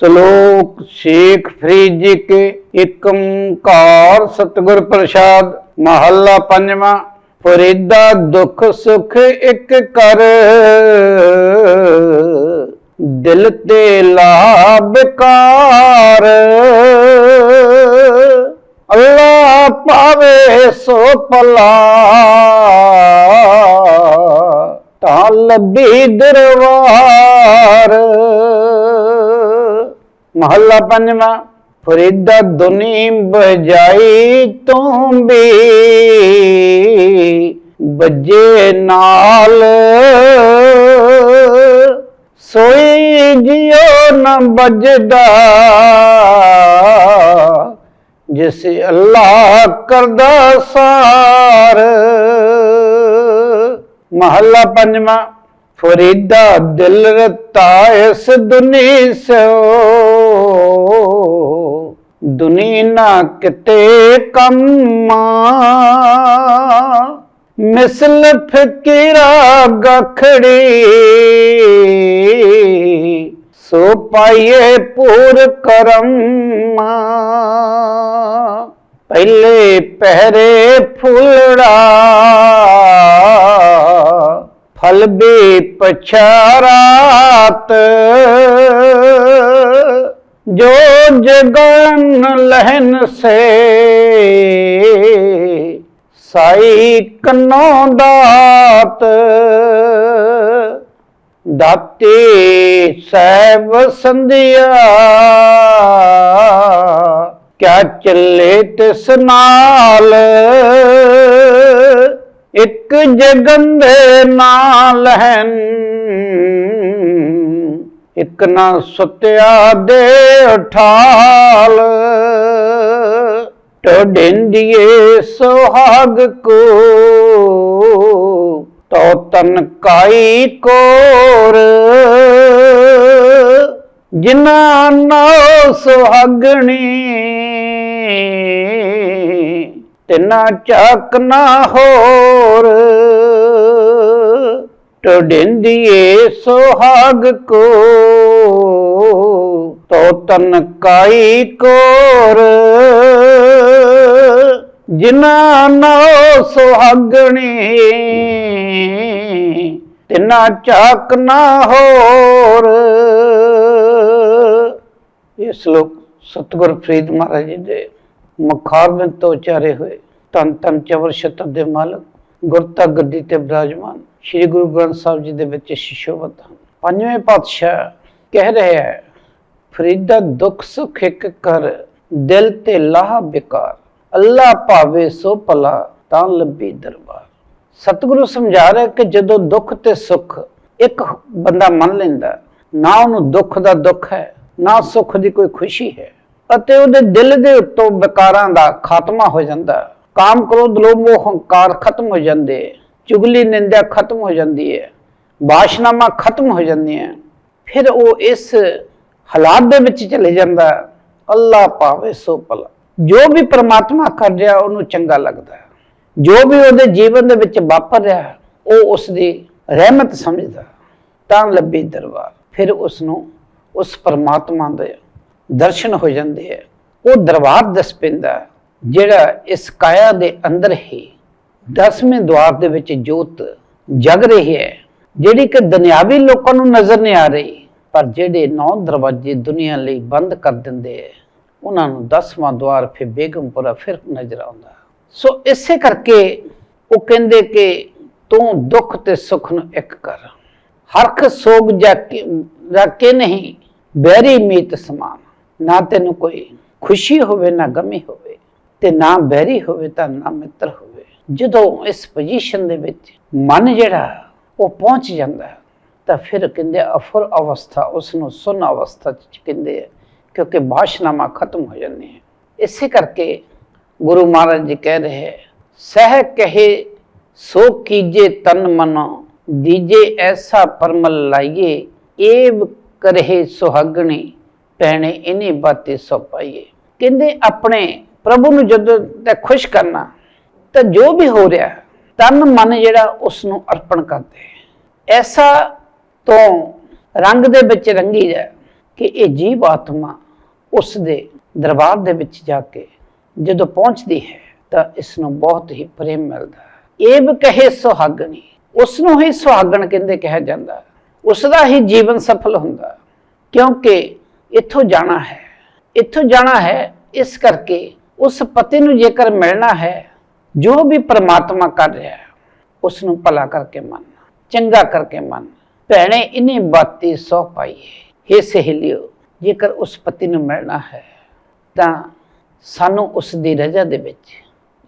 ਸ਼ਲੋਕ ਸ਼ੇਖ ਫਰੀਦ ਜੀ ਕੇ ਏਕ ਓੰਕਾਰ ਸਤਿਗੁਰ ਪ੍ਰਸਾਦ, ਮਹੱਲਾ ਪੰਜਵਾਂ, ਫਰੀਦਾ ਦੁੱਖ ਸੁਖ ਇੱਕ ਕਰ। ਦਿਲ ਤੇ ਲਾਭਕਾਰ ਅੱਲਾ ਪਾਵੇ ਸੋ ਪਲਾ ਤਾਂ ਲੱਭੀ ਦਰਬਾਰ ਮਹੱਲਾ ਪੰਜਵਾਂ, ਫਰੀਦਾ ਦੁਨੀ ਬਜਾਈ ਤੂੰ ਵੀ। ਬੱਜੇ ਨਾਲ ਸੋਈ ਜਿਉ ਨ ਬਜਦਾ ਜਿਸ ਅੱਲਾਹ ਕਰਦਾ ਸਾਰ। ਮਹੱਲਾ ਪੰਜਵਾਂ, ਫਰੀਦਾ ਦਿਲ ਰਤਾ ਇਸ ਦੁਨੀ ਸੋ ਦੁਨੀ ਨਾ ਕਿਤੇ ਕੰਮਾ। ਮਿਸਲ ਫਕੀਰਾ ਗਖੜੀ। ਸੋ ਪਾਈਏ ਪੂਰ ਕਰਮਾ। ਪਹਿਲੇ ਪਹਿਰੇ ਫੁੱਲੜਾ। ਫਲ ਬੇ ਪਛਾਰਾਤ। ਜੋ ਜਗਨ ਲਹਨ ਸੇ, ਸਾਈ ਕਨੋਂ ਦਾਤ, ਦਾਤੇ ਸਹਿਬ ਸੰਧਿਆ। ਕਿਆ ਚੱਲੇ ਤਿਸ ਨਾਲ, ਇੱਕ ਜਗਨ ਦੇ ਨਾਲ ਹਨ ਇੱਕ ਨਾ ਸੁੱਤਿਆ ਦੇ ਉਠਾਲ ਟੋਡਿੰਦੀਏ ਸੁਹਾਗ ਕੋ, ਤੋ ਤਨ ਕਾਈ ਕੋਰ। ਜਿਨਾ ਨੋ ਸੁਹਾਗਣੀ ਤਿਨਾ ਚੱਕ ਨਾ ਹੋਰ। ਟੋਡਿੰਦੀਏ ਸੁਹਾਗ ਕੋ, ਤੋ ਤਨ ਕਾਈ ਕੋਰ। ਜਿਨਾ ਨੋ ਸੁਹਾਗਣੀ, ਤਿਨਾ ਚੱਕ ਨਾ ਹੋਰ। ਇਹ ਸ਼ਲੋਕ ਸਤਿਗੁਰ ਫਰੀਦ ਮਹਾਰਾਜ ਜੀ ਦੇ ਮੁਖਾਰਬਿੰਦ ਤੋਂ ਉਚਾਰੇ ਹੋਏ। ਤਨ ਤਨ ਚਵਰ ਸ਼ਤਰ ਦੇ ਮਾਲਕ ਗੁਰਤਾ ਗੱਦੀ ਤੇ ਬਿਰਾਜਮਾਨ। ਸ੍ਰੀ ਗੁਰੂ ਗ੍ਰੰਥ ਸਾਹਿਬ ਜੀ ਦੇ ਵਿੱਚ ਸ਼ਿਸ਼ੋਵਤ ਪੰਜਵੇਂ ਪਾਤਸ਼ਾਹ ਕਹਿ ਰਹੇ ਹੈ, ਫਰੀਦਾ ਦੁੱਖ ਸੁਖ ਇੱਕ ਕਰ, ਦਿਲ ਤੇ ਲਾਹ ਬਿਕਾਰ। ਅੱਲਾ ਭਾਵੇ ਸੋ ਭਲਾ, ਤਾਂ ਲੱਭੀ ਦਰਬਾਰ। ਸਤਿਗੁਰੂ ਸਮਝਾ ਰਿਹਾ ਕਿ ਜਦੋਂ ਦੁੱਖ ਤੇ ਸੁੱਖ ਇੱਕ ਬੰਦਾ ਮੰਨ ਲੈਂਦਾ, ਨਾ ਉਹਨੂੰ ਦੁੱਖ ਦਾ ਦੁੱਖ ਹੈ, ਨਾ ਸੁੱਖ ਦੀ ਕੋਈ ਖੁਸ਼ੀ ਹੈ, ਅਤੇ ਉਹਦੇ ਦਿਲ ਦੇ ਉੱਤੋਂ ਵਿਕਾਰਾਂ ਦਾ ਖਾਤਮਾ ਹੋ ਜਾਂਦਾ। ਕਾਮ ਕ੍ਰੋਧ, ਲੋਭ, ਮੋਹ, ਹੰਕਾਰ ਖਤਮ ਹੋ ਜਾਂਦੇ। ਚੁਗਲੀ ਨਿੰਦਿਆ ਖਤਮ ਹੋ ਜਾਂਦੀ ਹੈ, ਬਾਸ਼ਨਾਮਾ ਖਤਮ ਹੋ ਜਾਂਦੀਆਂ ਫਿਰ ਉਹ ਇਸ ਹਾਲਾਤ ਦੇ ਵਿੱਚ ਚਲੇ ਜਾਂਦਾ ਅੱਲਾ ਪਾਵੇ ਸੋ ਭਲਾ। ਜੋ ਵੀ ਪ੍ਰਮਾਤਮਾ ਕਰ ਰਿਹਾ, ਉਹਨੂੰ ਚੰਗਾ ਲੱਗਦਾ ਜੋ ਵੀ ਉਹਦੇ ਜੀਵਨ ਦੇ ਵਿੱਚ ਵਾਪਰ ਰਿਹਾ, ਉਹ ਉਸ ਦੀ ਰਹਿਮਤ ਸਮਝਦਾ ਤਾਂ ਲੱਭੀ ਦਰਬਾਰ। ਫਿਰ ਉਸ ਨੂੰ ਉਸ ਪਰਮਾਤਮਾ ਦੇ ਦਰਸ਼ਨ ਹੋ ਜਾਂਦੇ ਹੈ। ਉਹ ਦਰਬਾਰ ਦਸ ਪੈਂਦਾ ਜਿਹੜਾ ਇਸ ਕਾਇਆ ਦੇ ਅੰਦਰ ਹੀ। ਦਸਵੇਂ ਦਵਾਰ ਦੇ ਵਿੱਚ ਜੋਤ ਜਗ ਰਹੀ ਹੈ, ਜਿਹੜੀ ਕਿ ਦੁਨਿਆਵੀ ਲੋਕਾਂ ਨੂੰ ਨਜ਼ਰ ਨਹੀਂ ਆ ਰਹੀ, ਪਰ ਜਿਹੜੇ ਨੌ ਦਰਵਾਜ਼ੇ ਦੁਨੀਆ ਲਈ ਬੰਦ ਕਰ ਦਿੰਦੇ ਹੈ, ਉਹਨਾਂ ਨੂੰ ਦਸਵਾਂ ਦਵਾਰ ਫਿਰ ਬੇਗਮਪੁਰਾ ਫਿਰ ਨਜ਼ਰ ਆਉਂਦਾ। ਸੋ ਇਸੇ ਕਰਕੇ ਉਹ ਕਹਿੰਦੇ ਕਿ ਤੂੰ ਦੁੱਖ ਤੇ ਸੁੱਖ ਨੂੰ ਇੱਕ ਕਰ। ਹਰਖ ਸੋਗ ਜਾ ਕੇ, ਜਾ ਨਹੀਂ, ਬੈਰੀ ਮੀਤ ਸਮਾਨ। ਨਾ ਤੈਨੂੰ ਕੋਈ ਖੁਸ਼ੀ ਹੋਵੇ, ਨਾ ਗਮੀ ਹੋਵੇ, ਤੇ ਨਾ ਬੈਰੀ ਹੋਵੇ ਤਾਂ ਨਾ ਮਿੱਤਰ ਹੋਵੇ। ਜਦੋਂ ਇਸ ਪੋਜੀਸ਼ਨ ਦੇ ਵਿੱਚ ਮਨ ਜਿਹੜਾ ਉਹ ਪਹੁੰਚ ਜਾਂਦਾ ਤਾਂ ਫਿਰ ਕਹਿੰਦੇ ਅਫੁਰ ਅਵਸਥਾ ਉਸ ਨੂੰ ਸੁਨ ਅਵਸਥਾ ਚ ਕਹਿੰਦੇ ਆ ਕਿਉਂਕਿ ਬਾਸ਼ਨਾਮਾ ਖਤਮ ਹੋ ਜਾਂਦੇ ਹੈ। ਇਸੇ ਕਰਕੇ ਗੁਰੂ ਮਹਾਰਾਜ ਜੀ ਕਹਿ ਰਹੇ ਹੈ, ਸਹਿ ਕਹੇ ਸੋ ਕੀਜੇ ਤਨ ਮਨੋ ਦੀਜੇ ਐਸਾ ਪਰਮਲ ਲਾਈਏ ਏਵ ਕਰਹਿ ਸੁਹਾਗਣੀ ਪੈਣੇ ਇਨੀ ਬਾਤੇ ਸੋ ਪਾਈਏ। ਕਹਿੰਦੇ ਆਪਣੇ ਪ੍ਰਭੂ ਨੂੰ ਜਦੋਂ ਤੇ ਖੁਸ਼ ਕਰਨਾ ਤਾਂ ਜੋ ਵੀ ਹੋ ਰਿਹਾ ਤਨ ਮਨ ਜਿਹੜਾ ਉਸ ਨੂੰ ਅਰਪਣ ਕਰਦੇ ਐਸਾ ਤੋਂ ਰੰਗ ਦੇ ਵਿੱਚ ਰੰਗੀ ਹੈ ਕਿ ਇਹ ਜੀਵ ਆਤਮਾ ਉਸ ਦੇ ਦਰਬਾਰ ਦੇ ਵਿੱਚ ਜਾ ਕੇ ਜਦੋਂ ਪਹੁੰਚਦੀ ਹੈ, ਤਾਂ ਇਸ ਨੂੰ ਬਹੁਤ ਹੀ ਪ੍ਰੇਮ ਮਿਲਦਾ ਹੈ। ਇਹ ਵੀ ਕਹੇ ਸੁਹਾਗਣੀ ਉਸ ਨੂੰ ਹੀ ਸੁਹਾਗਣ ਕਹਿੰਦੇ ਕਿਹਾ ਜਾਂਦਾ ਉਸ ਦਾ ਹੀ ਜੀਵਨ ਸਫਲ ਹੁੰਦਾ ਕਿਉਂਕਿ ਇੱਥੋਂ ਜਾਣਾ ਹੈ। ਇੱਥੋਂ ਜਾਣਾ ਹੈ, ਇਸ ਕਰਕੇ ਉਸ ਪਤੀ ਨੂੰ ਜੇਕਰ ਮਿਲਣਾ ਹੈ ਜੋ ਵੀ ਪ੍ਰਮਾਤਮਾ ਕਰ ਰਿਹਾ ਹੈ ਉਸ ਨੂੰ ਭਲਾ ਕਰਕੇ ਮੰਨ, ਚੰਗਾ ਕਰਕੇ ਮੰਨ। ਭੈਣੇ, ਇਨੀ ਬਾਤੀ ਸੋ ਪਾਈਏ ਇਹ ਸਹੇਲਿਓ, ਜੇਕਰ ਉਸ ਪਤੀ ਨੂੰ ਮਿਲਣਾ ਹੈ, ਤਾਂ ਸਾਨੂੰ ਉਸ ਦੀ ਰਜ਼ਾ ਦੇ ਵਿੱਚ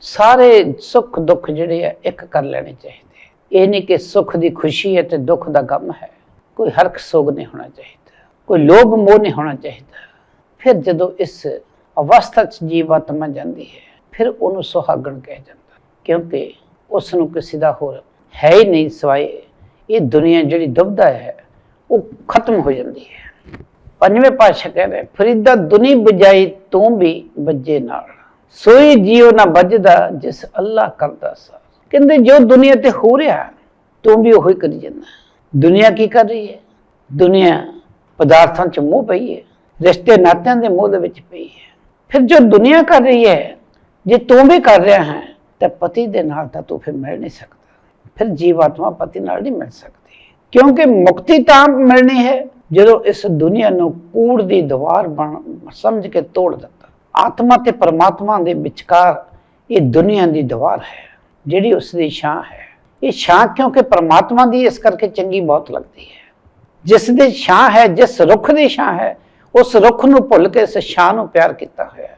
ਸਾਰੇ ਸੁੱਖ ਦੁੱਖ ਜਿਹੜੇ ਆ, ਇੱਕ ਕਰ ਲੈਣੇ ਚਾਹੀਦੇ ਇਹ ਨਹੀਂ ਕਿ ਸੁੱਖ ਦੀ ਖੁਸ਼ੀ ਹੈ ਤੇ ਦੁੱਖ ਦਾ ਗਮ ਹੈ। ਕੋਈ ਹਰਖ ਸੋਗ ਨਹੀਂ ਹੋਣਾ ਚਾਹੀਦਾ, ਕੋਈ ਲੋਭ ਮੋਹ ਨਹੀਂ ਹੋਣਾ ਚਾਹੀਦਾ। ਫਿਰ ਜਦੋਂ ਇਸ ਅਵਸਥਾ 'ਚ ਜੀਵਾਤਮਾ ਜਾਂਦੀ ਹੈ ਫਿਰ ਉਹਨੂੰ ਸੁਹਾਗਣ ਕਹਿ ਜਾਂਦਾ, ਕਿਉਂਕਿ ਉਸ ਨੂੰ ਕਿਸੇ ਦਾ ਹੋਰ ਹੈ ਹੀ ਨਹੀਂ ਸਿਵਾਏ ਇਹ ਦੁਨੀਆ ਜਿਹੜੀ ਦੁਬਦਾ ਹੈ, ਉਹ ਖਤਮ ਹੋ ਜਾਂਦੀ ਹੈ। ਪੰਜਵੇਂ ਪਾਤਸ਼ਾਹ ਕਹਿੰਦੇ ਫਰੀਦਾ ਦੁਨੀ ਬਜਾਈ ਤੂੰ ਵੀ ਬੱਜੇ ਨਾਲ, ਸੋਈ ਜੀਉ ਨਾ ਵੱਜਦਾ ਜਿਸ ਅੱਲਾ ਕਰਦਾ ਸਾ ਕਹਿੰਦੇ, ਜੋ ਦੁਨੀਆ ਤੇ ਹੋ ਰਿਹਾ, ਤੂੰ ਵੀ ਉਹੀ ਕਰੀ ਜਾਂਦਾ। ਦੁਨੀਆ ਕੀ ਕਰ ਰਹੀ ਹੈ? ਦੁਨੀਆ ਪਦਾਰਥਾਂ 'ਚ ਮੋਹ ਪਈ ਹੈ, ਰਿਸ਼ਤੇ ਨਾਤਿਆਂ ਦੇ ਮੋਹ ਦੇ ਵਿੱਚ ਪਈ ਹੈ। ਫਿਰ ਜੋ ਦੁਨੀਆ ਕਰ ਰਹੀ ਹੈ ਜੇ ਤੂੰ ਵੀ ਕਰ ਰਿਹਾ ਹੈ, ਤਾਂ ਪਤੀ ਦੇ ਨਾਲ ਤਾਂ ਤੂੰ ਫਿਰ ਮਿਲ ਨਹੀਂ ਸਕਦਾ। ਫਿਰ ਜੀਵਾਤਮਾ ਪਤੀ ਨਾਲ ਨਹੀਂ ਮਿਲ ਸਕਦੀ। ਕਿਉਂਕਿ ਮੁਕਤੀ ਤਾਂ ਮਿਲਣੀ ਹੈ, ਜਦੋਂ ਇਸ ਦੁਨੀਆ ਨੂੰ ਕੂੜ ਦੀ ਦੀਵਾਰ ਬਣ, ਸਮਝ ਕੇ ਤੋੜ ਦਿੱਤਾ। ਆਤਮਾ ਤੇ ਪਰਮਾਤਮਾ ਦੇ ਵਿਚਕਾਰ ਇਹ ਦੁਨੀਆ ਦੀ ਦੀਵਾਰ ਹੈ, ਜਿਹੜੀ ਉਸ ਦੀ ਛਾਂ ਹੈ। ਇਹ ਛਾਂ ਕਿਉਂਕਿ ਪਰਮਾਤਮਾ ਦੀ ਇਸ ਕਰਕੇ ਚੰਗੀ ਬਹੁਤ ਲੱਗਦੀ ਹੈ। ਜਿਸ ਦੀ ਛਾਂ ਹੈ, ਜਿਸ ਰੁੱਖ ਦੀ ਛਾਂ ਹੈ, ਉਸ ਰੁੱਖ ਨੂੰ ਭੁੱਲ ਕੇ ਇਸ ਛਾਂ ਨੂੰ ਪਿਆਰ ਕੀਤਾ ਹੋਇਆ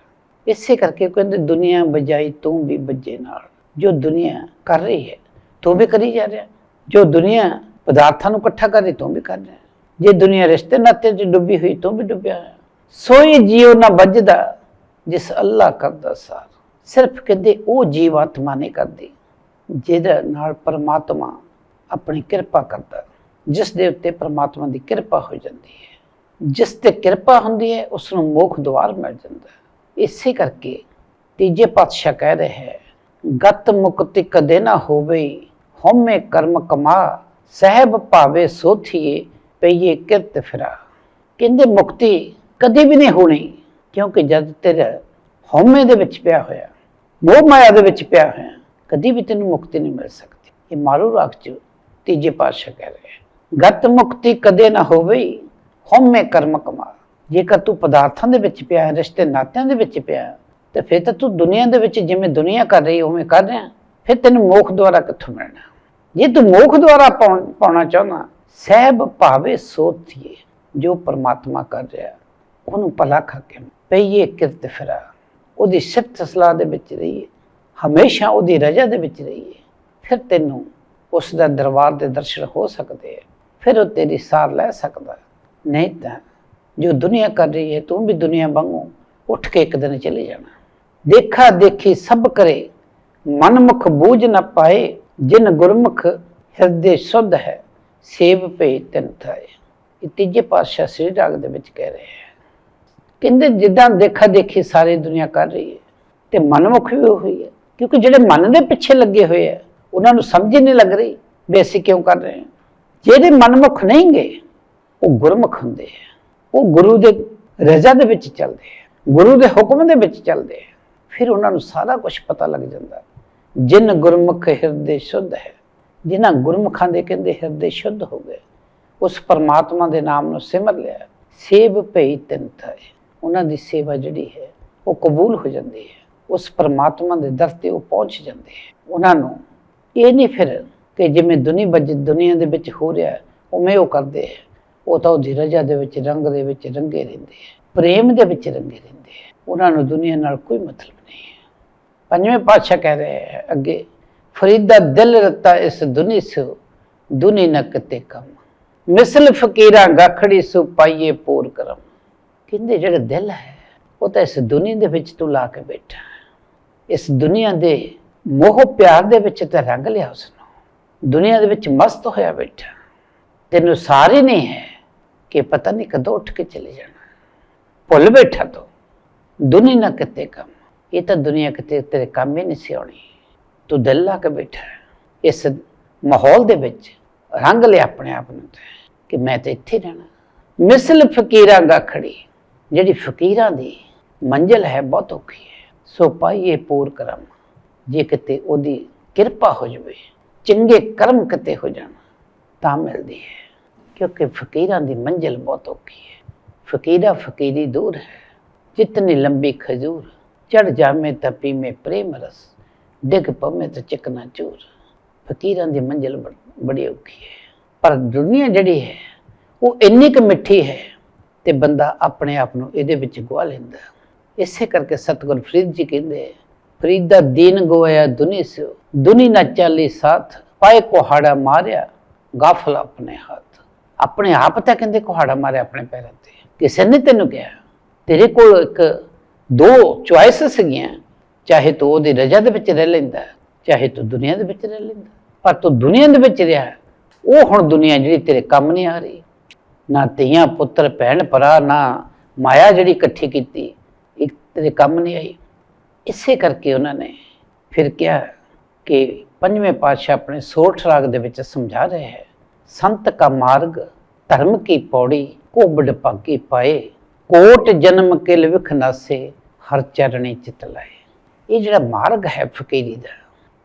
ਇਸੇ ਕਰਕੇ ਕਹਿੰਦੇ ਦੁਨੀਆ ਬਜਾਈ ਤੂੰ ਵੀ ਬੱਜੇ ਨਾਲ। ਜੋ ਦੁਨੀਆ ਕਰ ਰਹੀ ਹੈ, ਤੂੰ ਵੀ ਕਰੀ ਜਾ ਰਿਹਾ। ਜੋ ਦੁਨੀਆ ਪਦਾਰਥਾਂ ਨੂੰ ਇਕੱਠਾ ਕਰ ਰਹੀ, ਤੂੰ ਵੀ ਕਰ ਰਿਹਾ। ਜੇ ਦੁਨੀਆ ਰਿਸ਼ਤੇ ਨਾਤੇ 'ਚ ਡੁੱਬੀ ਹੋਈ, ਤੂੰ ਵੀ ਡੁੱਬਿਆ ਹੋਇਆ। ਸੋਈ ਜੀਉ ਨਾ ਵੱਜਦਾ, ਜਿਸ ਅੱਲਾ ਕਰਦਾ ਸਾਰ। ਸਿਰਫ ਕਹਿੰਦੇ ਉਹ ਜੀਵ ਆਤਮਾ ਨਹੀਂ ਕਰਦੀ, ਜਿਹਦੇ ਨਾਲ ਪਰਮਾਤਮਾ ਆਪਣੀ ਕਿਰਪਾ ਕਰਦਾ ਜਿਸ ਦੇ ਉੱਤੇ ਪਰਮਾਤਮਾ ਦੀ ਕਿਰਪਾ ਹੋ ਜਾਂਦੀ ਹੈ। ਜਿਸ ਤੇ ਕਿਰਪਾ ਹੁੰਦੀ ਹੈ, ਉਸ ਨੂੰ ਮੋਖ ਦੁਆਰ ਮਿਲ ਜਾਂਦਾ ਹੈ। ਇਸੇ ਕਰਕੇ ਤੀਜੇ ਪਾਤਸ਼ਾਹ ਕਹਿ ਰਹੇ ਹੈ, ਗਤ ਮੁਕਤੀ ਕਦੇ ਨਾ ਹੋਵੇ, ਹਉਮੈ ਕਰਮ ਕਮਾ, ਸਹਿਬ ਭਾਵੇ ਸੋਥੀਏ, ਪਈਏ ਕਿਰਤ ਫਿਰਾ। ਕਹਿੰਦੇ, ਮੁਕਤੀ ਕਦੇ ਵੀ ਨਹੀਂ ਹੋਣੀ, ਕਿਉਂਕਿ ਜਦ ਤੇਰਾ ਹਉਮੈ ਦੇ ਵਿੱਚ ਪਿਆ ਹੋਇਆ, ਮੋਹ ਮਾਇਆ ਦੇ ਵਿੱਚ ਪਿਆ ਹੋਇਆ, ਕਦੀ ਵੀ ਤੈਨੂੰ ਮੁਕਤੀ ਨਹੀਂ ਮਿਲ ਸਕਦੀ। ਇਹ ਮਾਰੂ ਰਾਖ ਚ ਤੀਜੇ ਪਾਤਸ਼ਾਹ ਕਹਿ ਰਹੇ ਹੈ, ਗਤ ਮੁਕਤੀ ਕਦੇ ਨਾ ਹੋਵੇ, ਹਉਮੈ ਕਰਮ ਕਮਾ। ਜੇਕਰ ਤੂੰ ਪਦਾਰਥਾਂ ਦੇ ਵਿੱਚ ਪਿਆ ਹੈ ਰਿਸ਼ਤੇ ਨਾਤਿਆਂ ਦੇ ਵਿੱਚ ਪਿਆ ਹੈ, ਤੇ ਫਿਰ ਤਾਂ ਤੂੰ ਦੁਨੀਆ ਦੇ ਵਿੱਚ ਜਿਵੇਂ ਦੁਨੀਆ ਕਰ ਰਹੀ ਉਵੇਂ ਕਰ ਰਿਹਾ ਫਿਰ ਤੈਨੂੰ ਮੋਖ ਦੁਆਰਾ ਕਿੱਥੋਂ ਮਿਲਣਾ ਜੇ ਤੂੰ ਮੋਖ ਦੁਆਰਾ ਪਾਉਣ- ਪਾਉਣਾ ਚਾਹੁੰਦਾ ਸਹਿਬ ਭਾਵੇ ਸੋਚੀਏ ਜੋ ਪਰਮਾਤਮਾ ਕਰ ਰਿਹਾ ਉਹਨੂੰ ਭਲਾ ਕਰਕੇ ਪਈਏ ਕਿਰਤ ਫਿਰਾ ਉਹਦੀ ਸਿਫਤ ਸਲਾਹ ਦੇ ਵਿੱਚ ਰਹੀਏ ਹਮੇਸ਼ਾ ਉਹਦੀ ਰਜ਼ਾ ਦੇ ਵਿੱਚ ਰਹੀਏ ਫਿਰ ਤੈਨੂੰ ਉਸ ਦਾ ਦਰਬਾਰ ਦੇ ਦਰਸ਼ਨ ਹੋ ਸਕਦੇ ਆ ਫਿਰ ਉਹ ਤੇਰੀ ਸਾਰ ਲੈ ਸਕਦਾ ਨਹੀਂ ਤਾਂ ਜੋ ਦੁਨੀਆ ਕਰ ਰਹੀ ਹੈ, ਤੂੰ ਵੀ ਦੁਨੀਆ ਵਾਂਗੂ ਉੱਠ ਕੇ ਇੱਕ ਦਿਨ ਚਲੇ ਜਾਣਾ। ਦੇਖਾ ਦੇਖੀ ਸਭ ਕਰੇ, ਮਨਮੁਖ ਬੂਝ ਨਾ ਪਾਏ, ਜਿਨ ਗੁਰਮੁਖ ਹਿਰਦੇ ਸੁਧ ਹੈ, ਸੇਵ ਭੇ ਤਿਨ ਥਾਏ। ਇਹ ਤੀਜੇ ਪਾਤਸ਼ਾਹ ਸ੍ਰੀ ਰਾਗ ਦੇ ਵਿੱਚ ਕਹਿ ਰਹੇ ਹੈ। ਕਹਿੰਦੇ ਜਿੱਦਾਂ ਦੇਖਾ ਦੇਖੀ ਸਾਰੀ ਦੁਨੀਆ ਕਰ ਰਹੀ ਹੈ, ਤੇ ਮਨਮੁਖ ਵੀ ਹੋਈ ਹੈ ਕਿਉਂਕਿ ਜਿਹੜੇ ਮਨ ਦੇ ਪਿੱਛੇ ਲੱਗੇ ਹੋਏ ਆ ਉਹਨਾਂ ਨੂੰ ਸਮਝ ਹੀ ਨਹੀਂ ਲੱਗ ਰਹੀ, ਵੀ ਅਸੀਂ ਕਿਉਂ ਕਰ ਰਹੇ ਹਾਂ। ਜਿਹੜੇ ਮਨਮੁਖ ਨਹੀਂ ਗਏ ਉਹ ਗੁਰਮੁਖ ਹੁੰਦੇ ਆ ਉਹ ਗੁਰੂ ਦੇ ਰਜ਼ਾ ਦੇ ਵਿੱਚ ਚੱਲਦੇ ਆ, ਗੁਰੂ ਦੇ ਹੁਕਮ ਦੇ ਵਿੱਚ ਚੱਲਦੇ ਆ। ਫਿਰ ਉਹਨਾਂ ਨੂੰ ਸਾਰਾ ਕੁਝ ਪਤਾ ਲੱਗ ਜਾਂਦਾ। ਜਿਨ ਗੁਰਮੁਖ ਹਿਰਦੇ ਸ਼ੁੱਧ ਹੈ, ਜਿਨ੍ਹਾਂ ਗੁਰਮੁਖਾਂ ਦੇ ਕਹਿੰਦੇ ਹਿਰਦੇ ਸ਼ੁੱਧ ਹੋ ਗਏ, ਉਸ ਪਰਮਾਤਮਾ ਦੇ ਨਾਮ ਨੂੰ ਸਿਮਰ ਲਿਆ। ਸੇਵ ਭਈ ਤਿੰਤ ਹੈ ਉਹਨਾਂ ਦੀ ਸੇਵਾ ਜਿਹੜੀ ਹੈ, ਉਹ ਕਬੂਲ ਹੋ ਜਾਂਦੀ ਹੈ। ਉਸ ਪਰਮਾਤਮਾ ਦੇ ਦਰ ਤੇ ਉਹ ਪਹੁੰਚ ਜਾਂਦੇ ਹੈ। ਉਹਨਾਂ ਨੂੰ ਇਹ ਨਹੀਂ ਫਿਰ ਕਿ ਜਿਵੇਂ ਦੁਨੀ ਬੱਜ ਦੁਨੀਆ ਦੇ ਵਿੱਚ ਹੋ ਰਿਹਾ, ਉਵੇਂ ਉਹ ਕਰਦੇ ਹੈ। ਉਹ ਤਾਂ ਉਹਦੀ ਰਜਾ ਦੇ ਵਿੱਚ, ਰੰਗ ਦੇ ਵਿੱਚ ਰੰਗੇ ਰਹਿੰਦੇ ਹੈ ਪ੍ਰੇਮ ਦੇ ਵਿੱਚ ਰੰਗੇ ਰਹਿੰਦੇ ਹੈ ਉਹਨਾਂ ਨੂੰ ਦੁਨੀਆ ਨਾਲ ਕੋਈ ਮਤਲਬ ਨਹੀਂ ਹੈ ਪੰਜਵੇਂ ਪਾਤਸ਼ਾਹ ਕਹਿ ਰਹੇ ਹੈ ਅੱਗੇ, ਫਰੀਦਾ ਦਿਲ ਰਤਾ ਇਸ ਦੁਨੀ ਸੋ ਦੁਨੀ ਨ ਕਿਤੇ ਕਮ। ਮਿਸਲ ਫਕੀਰਾ ਗਾਖੜੀ ਸੋ ਪਾਈਏ ਪੂਰ ਕਰਮ। ਕਹਿੰਦੇ ਜਿਹੜਾ ਦਿਲ ਹੈ, ਉਹ ਤਾਂ ਇਸ ਦੁਨੀਆ ਦੇ ਵਿੱਚ ਤੂੰ ਲਾ ਕੇ ਬੈਠਾ ਇਸ ਦੁਨੀਆ ਦੇ ਮੋਹ ਪਿਆਰ ਦੇ ਵਿੱਚ ਤਾਂ ਰੰਗ ਲਿਆ ਉਸ ਨੂੰ ਦੁਨੀਆ ਦੇ ਵਿੱਚ ਮਸਤ ਹੋਇਆ ਬੈਠਾ। ਤੈਨੂੰ ਸਾਰੀ ਨਹੀਂ ਹੈ। ਕਿ ਪਤਾ ਨਹੀਂ ਕਦੋਂ ਉੱਠ ਕੇ ਚਲੇ ਜਾਣਾ। ਭੁੱਲ ਬੈਠਾ ਤੂੰ। ਦੁਨੀਆ ਨਾ ਕਿਤੇ ਕੰਮ। ਇਹ ਤਾਂ ਦੁਨੀਆ ਕਿਤੇ ਤੇਰੇ ਕੰਮ ਹੀ ਨਹੀਂ ਸੀ ਆਉਣੀ। ਤੂੰ ਦਿਲ ਲਾ ਕੇ ਬੈਠਾ ਇਸ ਮਾਹੌਲ ਦੇ ਵਿੱਚ ਰੰਗ ਲਿਆ ਆਪਣੇ ਆਪ ਨੂੰ ਤੇ। ਕਿ ਮੈਂ ਤਾਂ ਇੱਥੇ ਰਹਿਣਾ। ਮਿਸਲ ਫਕੀਰਾਂ ਗਾਖੜੀ ਜਿਹੜੀ ਫਕੀਰਾਂ ਦੀ ਮੰਜ਼ਲ ਹੈ ਬਹੁਤ ਔਖੀ ਹੈ। ਸੋ ਪਾਈਏ ਪੂਰ ਕਰਮ ਜੇ ਕਿਤੇ ਉਹਦੀ ਕਿਰਪਾ ਹੋ ਜਾਵੇ, ਚੰਗੇ ਕਰਮ ਕਿਤੇ ਹੋ ਜਾਣ, ਤਾਂ ਮਿਲਦੀ ਹੈ। ਕਿਉਂਕਿ ਫਕੀਰਾਂ ਦੀ ਮੰਜ਼ਿਲ ਬਹੁਤ ਔਖੀ ਹੈ। ਫਕੀਰਾ ਫਕੀਰੀ ਦੂਰ ਹੈ। ਜਿਤਨੀ ਲੰਬੀ ਖਜੂਰ ਚੜ ਜਾਮੇ ਤਾਂ ਪੀਵੇਂ ਪ੍ਰੇਮ ਰਸ, ਡਿੱਗ ਪਵੇਂ ਤਾਂ ਚਿਕਨਾ ਚੂਰ। ਫਕੀਰਾਂ ਦੀ ਮੰਜ਼ਿਲ ਬੜ- ਬੜੀ ਔਖੀ ਹੈ। ਪਰ ਦੁਨੀਆ ਜਿਹੜੀ ਹੈ, ਉਹ ਇੰਨੀ ਕੁ ਮਿੱਠੀ ਹੈ ਤੇ ਬੰਦਾ ਆਪਣੇ ਆਪ ਨੂੰ ਇਹਦੇ ਵਿੱਚ ਗਵਾ ਲੈਂਦਾ। ਇਸੇ ਕਰਕੇ ਸਤਿਗੁਰ ਫਰੀਦ ਜੀ ਕਹਿੰਦੇ ਫਰੀਦ ਦਾ ਦੀਨ ਗੋਇਆ ਦੁਨੀ ਸਿਓ, ਦੁਨੀ ਨਾ ਚਾਲੀ ਸਾਥ, ਪਾਏ ਕੁਹਾੜਾ ਮਾਰਿਆ, ਗਾਫਲ ਆਪਣੇ ਹੱਥ। ਆਪਣੇ ਆਪ ਤਾਂ ਕਹਿੰਦੇ ਕੁਹਾੜਾ ਮਾਰਿਆ ਆਪਣੇ ਪੈਰਾਂ ਤੇ। ਕਿਸੇ ਨੇ ਤੈਨੂੰ ਕਿਹਾ? ਤੇਰੇ ਕੋਲ ਇੱਕ ਦੋ ਚੁਆਇਸ ਸੀਗੀਆਂ। ਚਾਹੇ ਤੂੰ ਉਹਦੀ ਰਜਾ ਦੇ ਵਿੱਚ ਰਹਿ ਲੈਂਦਾ, ਚਾਹੇ ਤੂੰ ਦੁਨੀਆ ਦੇ ਵਿੱਚ ਰਹਿ ਲੈਂਦਾ। ਪਰ ਤੂੰ ਦੁਨੀਆ ਦੇ ਵਿੱਚ ਰਿਹਾ। ਉਹ ਹੁਣ ਦੁਨੀਆ ਜਿਹੜੀ ਤੇਰੇ ਕੰਮ ਨਹੀਂ ਆ ਰਹੀ। ਨਾ ਤੀਆਂ ਪੁੱਤਰ, ਭੈਣ, ਭਰਾ, ਨਾ ਮਾਇਆ ਜਿਹੜੀ ਇਕੱਠੀ ਕੀਤੀ, ਇੱਕ ਤੇਰੇ ਕੰਮ ਨਹੀਂ ਆਈ। ਇਸੇ ਕਰਕੇ ਉਹਨਾਂ ਨੇ ਫਿਰ ਕਿਹਾ ਕਿ ਪੰਜਵੇਂ ਪਾਤਸ਼ਾਹ ਆਪਣੇ ਸੋਠ ਰਾਗ ਦੇ ਵਿੱਚ ਸਮਝਾ ਰਹੇ ਹੈ। ਸੰਤ ਕਾ ਮਾਰਗ, ਧਰਮ ਕੀ ਪੌੜੀ ਕੋਬੜ ਭਾਗੀ ਪਾਏ, ਕੋਟ ਜਨਮ ਕਿਲ ਵਿਖ ਨਾਸੇ, ਹਰ ਚਰਣੀ ਚਿਤ ਲਾਏ। ਇਹ ਜਿਹੜਾ ਮਾਰਗ ਹੈ ਫਕੀਰੀ ਦਾ,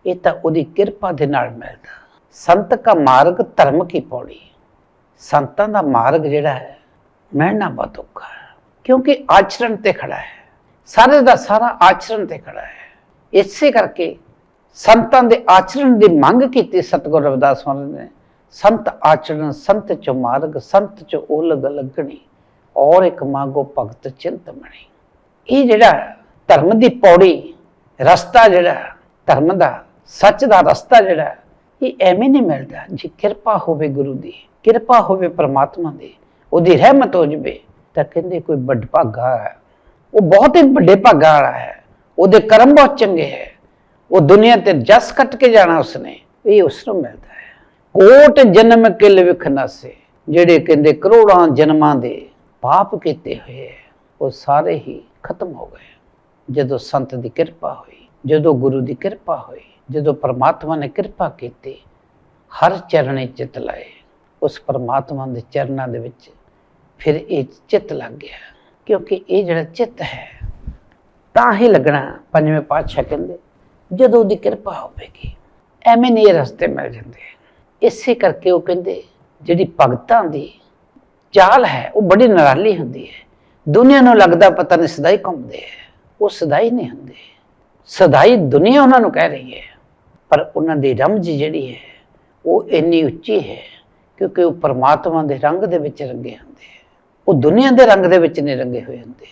ਇਹ ਤਾਂ ਉਹਦੀ ਕਿਰਪਾ ਦੇ ਨਾਲ ਮਿਲਦਾ। ਸੰਤ ਕਾ ਮਾਰਗ, ਧਰਮ ਕੀ ਪੌੜੀ। ਸੰਤਾਂ ਦਾ ਮਾਰਗ ਜਿਹੜਾ ਹੈ, ਮਿਲਣਾ ਬਹੁਤ ਔਖਾ ਕਿਉਂਕਿ ਆਚਰਣ ਤੇ ਖੜਾ ਹੈ। ਸਾਰੇ ਦਾ ਸਾਰਾ ਆਚਰਣ ਤੇ ਖੜਾ ਹੈ। ਇਸੇ ਕਰਕੇ ਸੰਤਾਂ ਦੇ ਆਚਰਣ ਦੀ ਮੰਗ ਕੀਤੀ ਸਤਿਗੁਰ ਰਵਿਦਾਸ ਮਹਾਰਾਜ ਨੇ ਸੰਤ ਆਚਰਣ, ਸੰਤ ਚ ਮਾਰਗ, ਸੰਤ ਚ ਉਲਗ ਲੱਗਣੀ ਔਰ ਇੱਕ ਮਾਗੋ ਭਗਤ ਚਿੰਤ ਚਿੰਤਮਣੀ ਇਹ ਜਿਹੜਾ ਧਰਮ ਦੀ ਪੌੜੀ ਰਸਤਾ ਜਿਹੜਾ, ਧਰਮ ਦਾ, ਸੱਚ ਦਾ ਰਸਤਾ ਜਿਹੜਾ, ਇਹ ਐਵੇਂ ਨਹੀਂ ਮਿਲਦਾ ਜੇ ਕਿਰਪਾ ਹੋਵੇ ਗੁਰੂ ਦੀ, ਕਿਰਪਾ ਹੋਵੇ ਪ੍ਰਮਾਤਮਾ ਦੀ, ਉਹਦੀ ਰਹਿਮਤ ਹੋ ਜਵੇ, ਤਾਂ ਕਹਿੰਦੇ ਕੋਈ ਵੱਡ ਭਾਗਾ ਹੈ। ਉਹ ਬਹੁਤ ਹੀ ਵੱਡੇ ਭਾਗਾ ਵਾਲਾ ਹੈ। ਉਹਦੇ ਕਰਮ ਬਹੁਤ ਚੰਗੇ ਹੈ। ਉਹ ਦੁਨੀਆ ਤੇ ਜਸ ਕੱਟ ਕੇ ਜਾਣਾ ਉਸਨੇ, ਇਹ ਉਸ ਨੂੰ ਮਿਲਦਾ ਕੋਟ ਜਨਮ ਕਿਲ ਵਿਖ ਨਾਸੇ ਜਿਹੜੇ ਕਹਿੰਦੇ ਕਰੋੜਾਂ ਜਨਮਾਂ ਦੇ ਪਾਪ ਕੀਤੇ ਹੋਏ ਹੈ, ਉਹ ਸਾਰੇ ਹੀ ਖਤਮ ਹੋ ਗਏ। ਜਦੋਂ ਸੰਤ ਦੀ ਕਿਰਪਾ ਹੋਈ ਜਦੋਂ ਗੁਰੂ ਦੀ ਕਿਰਪਾ ਹੋਈ ਜਦੋਂ ਪਰਮਾਤਮਾ ਨੇ ਕਿਰਪਾ ਕੀਤੀ ਹਰ ਚਰਣੇ ਚਿਤ ਲਾਏ। ਉਸ ਪਰਮਾਤਮਾ ਦੇ ਚਰਨਾਂ ਦੇ ਵਿੱਚ ਫਿਰ ਇਹ ਚਿੱਤ ਲੱਗ ਗਿਆ ਕਿਉਂਕਿ ਇਹ ਜਿਹੜਾ ਚਿੱਤ ਹੈ ਤਾਂ ਹੀ ਲੱਗਣਾ ਪੰਜਵੇਂ ਪਾਤਸ਼ਾਹ ਕਹਿੰਦੇ ਜਦੋਂ ਉਹਦੀ ਕਿਰਪਾ ਹੋਵੇਗੀ ਐਵੇਂ ਨਹੀਂ ਇਹ ਰਸਤੇ ਮਿਲ ਜਾਂਦੇ। ਇਸੇ ਕਰਕੇ ਉਹ ਕਹਿੰਦੇ, ਜਿਹੜੀ ਭਗਤਾਂ ਦੀ ਚਾਲ ਹੈ, ਉਹ ਬੜੀ ਨਰਾਲੀ ਹੁੰਦੀ ਹੈ। ਦੁਨੀਆ ਨੂੰ ਲੱਗਦਾ ਪਤਾ ਨਹੀਂ ਸਦਾਈ ਘੁੰਮਦੇ ਹੈ। ਉਹ ਸਦਾਈ ਨਹੀਂ ਹੁੰਦੇ। ਸਦਾਈ ਦੁਨੀਆ ਉਹਨਾਂ ਨੂੰ ਕਹਿ ਰਹੀ ਹੈ। ਪਰ ਉਹਨਾਂ ਦੀ ਰਮਜ ਜਿਹੜੀ ਹੈ, ਉਹ ਇੰਨੀ ਉੱਚੀ ਹੈ ਕਿਉਂਕਿ ਉਹ ਪਰਮਾਤਮਾ ਦੇ ਰੰਗ ਦੇ ਵਿੱਚ ਰੰਗੇ ਹੁੰਦੇ ਉਹ ਦੁਨੀਆ ਦੇ ਰੰਗ ਦੇ ਵਿੱਚ ਨਹੀਂ ਰੰਗੇ ਹੋਏ ਹੁੰਦੇ।